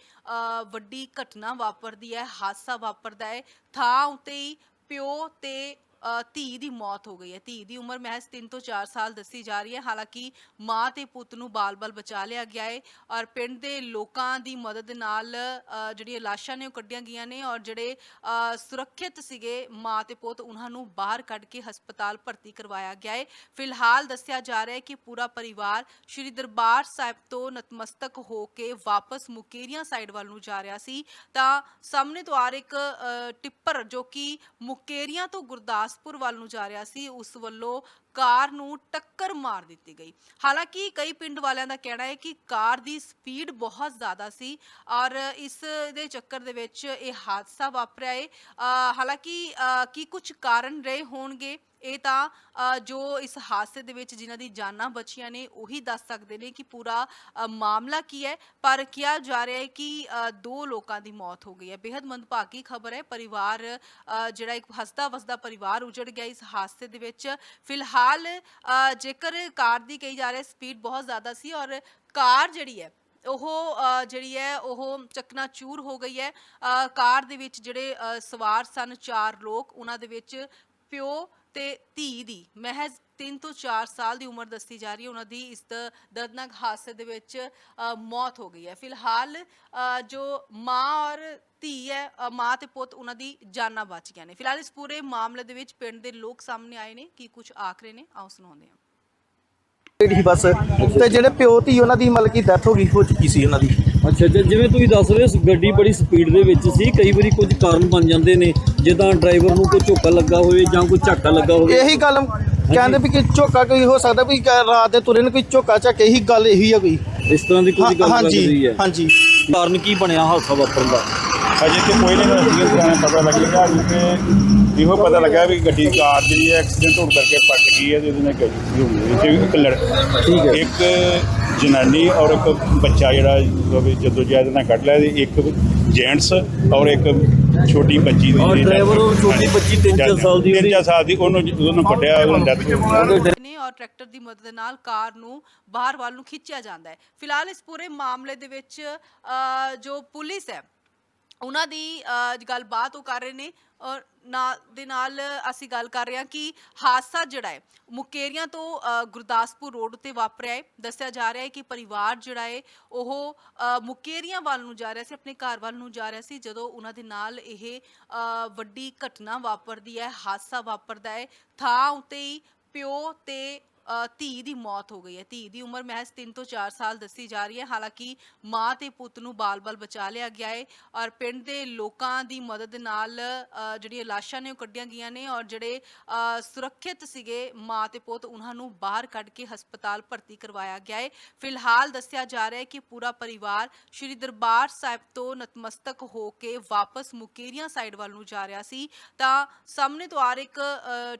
[SPEAKER 1] ਵੱਡੀ ਘਟਨਾ ਵਾਪਰਦੀ ਹੈ, ਹਾਦਸਾ ਵਾਪਰਦਾ ਹੈ। ਥਾਂ ਉੱਤੇ ਹੀ ਪਿਓ ਤੇ ਅ, ਧੀ ਦੀ ਮੌਤ ਹੋ ਗਈ ਹੈ। ਧੀ ਦੀ ਉਮਰ ਮਹਿਜ਼ 3 ਤੋਂ 4 ਸਾਲ ਦੱਸੀ ਜਾ ਰਹੀ ਹੈ। ਹਾਲਾਂਕਿ ਮਾਂ ਤੇ ਪੁੱਤ ਨੂੰ ਬਾਲ-ਬਾਲ ਬਚਾ ਲਿਆ ਗਿਆ ਹੈ ਔਰ ਪਿੰਡ ਦੇ ਲੋਕਾਂ ਦੀ ਮਦਦ ਨਾਲ ਜਿਹੜੀਆਂ ਲਾਸ਼ਾਂ ਨੇ ਉਹ ਕੱਢੀਆਂ ਗਈਆਂ ਨੇ ਔਰ ਜਿਹੜੇ ਸੁਰੱਖਿਅਤ ਸੀਗੇ ਮਾਂ ਤੇ ਪੁੱਤ, ਉਹਨਾਂ ਨੂੰ ਬਾਹਰ ਕੱਢ ਕੇ ਹਸਪਤਾਲ ਭਰਤੀ ਕਰਵਾਇਆ ਗਿਆ ਹੈ। ਫਿਲਹਾਲ ਦੱਸਿਆ ਜਾ ਰਿਹਾ ਹੈ ਕਿ ਪੂਰਾ ਪਰਿਵਾਰ ਸ਼੍ਰੀ ਦਰਬਾਰ ਸਾਹਿਬ ਤੋਂ ਨਤਮਸਤਕ ਹੋ ਕੇ ਵਾਪਸ ਮੁਕੇਰੀਆਂ ਸਾਈਡ ਵੱਲ ਨੂੰ ਜਾ ਰਿਹਾ ਸੀ। ਤਾਂ ਸਾਹਮਣੇ ਤੋਂ ਆ ਰਿਹਾ ਇੱਕ ਟਿੱਪਰ ਜੋ ਕਿ ਮੁਕੇਰੀਆਂ ਤੋਂ ਗੁਰਦਾਸ ਗੁਰਦਾਸਪੁਰ ਵੱਲ ਨੂੰ ਜਾ ਰਿਹਾ ਸੀ ਉਸ ਵੱਲੋਂ ਕਾਰ ਨੂੰ ਟੱਕਰ ਮਾਰ ਦਿੱਤੀ ਗਈ। ਹਾਲਾਂਕਿ ਕਈ ਪਿੰਡ ਵਾਲਿਆਂ ਦਾ ਕਹਿਣਾ ਹੈ ਕਿ ਕਾਰ ਦੀ ਸਪੀਡ ਬਹੁਤ ਜ਼ਿਆਦਾ ਸੀ ਔਰ ਇਸ ਦੇ ਚੱਕਰ ਦੇ ਵਿੱਚ ਇਹ ਹਾਦਸਾ ਵਾਪਰਿਆ ਹੈ ਅ, ਹਾਲਾਂਕਿ ਅ, ਕੀ ਕੁਝ ਕਾਰਨ ਰਹੇ ਹੋਣਗੇ? ਇਹ ਤਾਂ ਜੋ ਇਸ ਹਾਦਸੇ ਦੇ ਵਿੱਚ ਜਿਨ੍ਹਾਂ ਦੀ ਜਾਨਾਂ ਬਚੀਆਂ ਨੇ, ਉਹੀ ਦੱਸ ਸਕਦੇ ਨੇ ਕਿ ਪੂਰਾ ਮਾਮਲਾ ਕੀ ਹੈ। ਪਰ ਕਿਹਾ ਜਾ ਰਿਹਾ ਹੈ ਕਿ ਦੋ ਲੋਕਾਂ ਦੀ ਮੌਤ ਹੋ ਗਈ ਹੈ। ਬੇहद ਮੰਦਭਾਗੀ ਖਬਰ ਹੈ। ਪਰਿਵਾਰ ਜਿਹੜਾ ਇੱਕ ਹੱਸਦਾ ਵਸਦਾ ਪਰਿਵਾਰ ਉਜੜ ਗਿਆ ਇਸ ਹਾਦਸੇ ਦੇ ਵਿੱਚ। ਫਿਲਹਾਲ ਜੇਕਰ ਕਾਰ ਦੀ ਕਹੀ ਜਾ ਰਹੀ ਸਪੀਡ ਬਹੁਤ ਜ਼ਿਆਦਾ ਸੀ ਔਰ ਕਾਰ ਜਿਹੜੀ ਹੈ, ਉਹ ਜਿਹੜੀ ਹੈ, ਉਹ ਚਕਨਾਚੂਰ ਹੋ ਗਈ ਹੈ। ਕਾਰ ਦੇ ਵਿੱਚ ਜਿਹੜੇ ਸਵਾਰ ਸਨ ਚਾਰ ਲੋਕ, ਉਹਨਾਂ ਦੇ ਵਿੱਚ ਪਿਓ ਤੇ ਧੀ ਦੀ ਮਹਿਜ਼ 3 ਤੋਂ 4 ਸਾਲ ਦੀ ਉਮਰ ਦੱਸੀ ਜਾ ਰਹੀ ਹੈ। ਉਹਨਾਂ ਦੀ ਇਸ ਦ- ਦਰਦਨਾਕ ਹਾਦਸੇ ਦੇ ਵਿੱਚ ਮੌਤ ਹੋ ਗਈ ਹੈ। ਫਿਲਹਾਲ ਜੋ ਮਾਂ ਔਰ ਧੀ ਹੈ ਮਾਂ ਤੇ ਪੁੱਤ, ਉਹਨਾਂ ਦੀ ਜਾਨਾਂ ਬਚ ਗਈਆਂ ਨੇ। ਫਿਲਹਾਲ ਇਸ ਪੂਰੇ ਮਾਮਲੇ ਦੇ ਵਿੱਚ ਪਿੰਡ ਦੇ ਲੋਕ ਸਾਹਮਣੇ ਆਏ ਨੇ। ਕੀ ਕੁਝ ਆਖਰੇ ਨੇ? ਆਓ ਸੁਣਾਉਂਦੇ ਹਾਂ।
[SPEAKER 2] ਜਿਹੜੀ ਬੱਸ। ਤੇ ਜਿਹੜੇ ਪਿਓ ਧੀ ਉਹਨਾਂ ਦੀ ਮਤਲਬ ਕਿ ਡੈਥ ਹੋ ਗਈ ਹੋ ਚੁੱਕੀ ਸੀ ਉਹਨਾਂ ਦੀ।
[SPEAKER 3] ਅੱਛਾ ਅੱਛਾ ਜਿਵੇਂ ਤੁਸੀਂ ਦੱਸ ਰਹੇ ਹੋ ਗੱਡੀ ਬੜੀ ਸਪੀਡ ਦੇ ਵਿੱਚ ਸੀ ਕਈ ਵਾਰੀ ਕੁਝ ਕਾਰਨ ਬਣ ਜਾਂਦੇ ਨੇ ਜਿੱਦਾਂ ਡਰਾਈਵਰ ਨੂੰ ਕੋਈ ਝੋਕਾ ਲੱਗਾ ਹੋਵੇ ਜਾਂ ਕੋਈ ਝਾਕਾ ਲੱਗਾ ਹੋਵੇ।
[SPEAKER 2] ਇਹੀ ਗੱਲ ਕਹਿੰਦੇ ਵੀ ਕਿ ਝੋਕਾ ਕੋਈ ਹੋ ਸਕਦਾ ਵੀ ਰਾਤ ਦੇ ਤੁਰੇ ਨੂੰ ਕੋਈ ਝੋਕਾ ਝੱਕ ਇਹੀ ਗੱਲ ਇਹੀ ਆ ਕੋਈ।
[SPEAKER 3] ਇਸ ਤਰ੍ਹਾਂ ਦੀ ਕੋਈ ਗੱਲ ਲੱਗ ਰਹੀ ਹੈ।
[SPEAKER 2] ਹਾਂਜੀ।
[SPEAKER 3] ਕਾਰਨ ਕੀ ਬਣਿਆ ਹਾਦਸਾ ਵਾਪਰਨ ਦਾ?
[SPEAKER 4] ਅਜੇ ਤੇ ਕੋਈ ਨਹੀਂ ਹੋਈ ਪੁਰਾਣਾ ਪਤਾ ਲੱਗੇਗਾ ਕਿ ਇਹੋ ਪਤਾ ਲੱਗਾ ਵੀ ਗੱਡੀ ਕਾਰ ਜਿਹੜੀ ਹੈ ਐਕਸੀਡੈਂਟ ਹੋਣ ਕਰਕੇ ਪਲਟ ਗਈ ਹੈ ਜਿਹਦੇ ਨਾਲ ਗੱਡੀ ਹੋਈ ਹੈ। ਤੇ ਇੱਕ ਲੜ
[SPEAKER 3] ਠੀਕ ਹੈ।
[SPEAKER 4] ਇੱਕ ਜਨਾਨੀ ਔਰ ਇੱਕ ਬੱਚਾ ਜਿਹੜਾ ਵੀ ਜਦੋਂ ਜੈਦ ਨਾਲ ਕੱਢ ਲਿਆ ਤੇ ਇੱਕ ਜੈਂਟਸ ਔਰ ਇੱਕ ਛੋਟੀ ਬੱਚੀ ਦੀ
[SPEAKER 3] ਔਰ ਔਰ
[SPEAKER 4] death-
[SPEAKER 3] ਛੋਟੀ ਬੱਚੀ ਤਿੰਨ ਚਾਰ
[SPEAKER 4] death-
[SPEAKER 3] ਸਾਲ ਦੀ
[SPEAKER 4] ਤਿੰਨ
[SPEAKER 3] ਉਹਦੀ-
[SPEAKER 4] ਚਾਰ ਸਾਲ ਦੀ ਉਹਨੂੰ ਉਹਨੂੰ ਕੱਢਿਆ ਉਹਨੂੰ ਡੈਥ
[SPEAKER 3] ਉਹਦੇ
[SPEAKER 1] ਨੇ ਔਰ ਟਰੈਕਟਰ ਦੀ ਮਦਦ ਨਾਲ ਕਾਰ ਨੂੰ ਬਾਹਰ ਵੱਲ ਨੂੰ ਖਿੱਚਿਆ ਜਾਂਦਾ ਹੈ। ਫਿਲਹਾਲ ਇਸ ਪੂਰੇ ਮਾਮਲੇ ਦੇ ਵਿੱਚ ਜੋ ਪੁਲਿਸ ਹੈ ਉਹਨਾਂ ਦੀ ਗੱਲਬਾਤ ਉਹ ਕਰ ਰਹੇ ਨੇ, ਔਰ ਨਾਲ ਦੇ ਨਾਲ ਅਸੀਂ ਗੱਲ ਕਰ ਰਹੇ ਹਾਂ ਕਿ ਹਾਦਸਾ ਜਿਹੜਾ ਹੈ, ਮੁਕੇਰੀਆਂ ਤੋਂ ਗੁਰਦਾਸਪੁਰ ਰੋਡ ਉੱਤੇ ਵਾਪਰਿਆ ਹੈ। ਦੱਸਿਆ ਜਾ ਰਿਹਾ ਹੈ ਕਿ ਪਰਿਵਾਰ ਜਿਹੜਾ ਹੈ, ਉਹ ਮੁਕੇਰੀਆਂ ਵੱਲ ਨੂੰ ਜਾ ਰਿਹਾ ਸੀ, ਆਪਣੇ ਘਰ ਵੱਲ ਨੂੰ ਜਾ ਰਿਹਾ ਸੀ, ਜਦੋਂ ਉਹਨਾਂ ਦੇ ਨਾਲ ਇਹ ਵੱਡੀ ਘਟਨਾ ਵਾਪਰਦੀ ਹੈ, ਹਾਦਸਾ ਵਾਪਰਦਾ ਹੈ। ਥਾਂ ਉੱਤੇ ਹੀ ਪਿਓ ਤੇ ਧੀ ਦੀ ਮੌਤ ਹੋ ਗਈ ਹੈ। ਧੀ ਦੀ ਉਮਰ ਮਹਿਜ਼ 3 ਤੋਂ 4 ਸਾਲ ਦੱਸੀ ਜਾ ਰਹੀ ਹੈ। ਹਾਲਾਂਕਿ ਮਾਂ ਤੇ ਪੁੱਤ ਨੂੰ ਬਾਲ-ਬਾਲ ਬਚਾ ਲਿਆ ਗਿਆ ਹੈ ਔਰ ਪਿੰਡ ਦੇ ਲੋਕਾਂ ਦੀ ਮਦਦ ਨਾਲ ਜਿਹੜੀਆਂ ਲਾਸ਼ਾਂ ਨੇ ਉਹ ਕੱਢੀਆਂ ਗਈਆਂ ਨੇ ਔਰ ਜਿਹੜੇ ਸੁਰੱਖਿਅਤ ਸੀਗੇ ਮਾਂ ਤੇ ਪੁੱਤ, ਉਹਨਾਂ ਨੂੰ ਬਾਹਰ ਕੱਢ ਕੇ ਹਸਪਤਾਲ ਭਰਤੀ ਕਰਵਾਇਆ ਗਿਆ ਹੈ ਫਿਲਹਾਲ ਦੱਸਿਆ ਜਾ ਰਿਹਾ ਹੈ ਕਿ ਪੂਰਾ ਪਰਿਵਾਰ ਸ਼੍ਰੀ ਦਰਬਾਰ ਸਾਹਿਬ ਤੋਂ ਨਤਮਸਤਕ ਹੋ ਕੇ ਵਾਪਸ ਮੁਕੇਰੀਆਂ ਸਾਈਡ ਵੱਲ ਨੂੰ ਜਾ ਰਿਹਾ ਸੀ। ਤਾਂ ਸਾਹਮਣੇ ਤੋਂ ਆ ਰਿਹਾ ਇੱਕ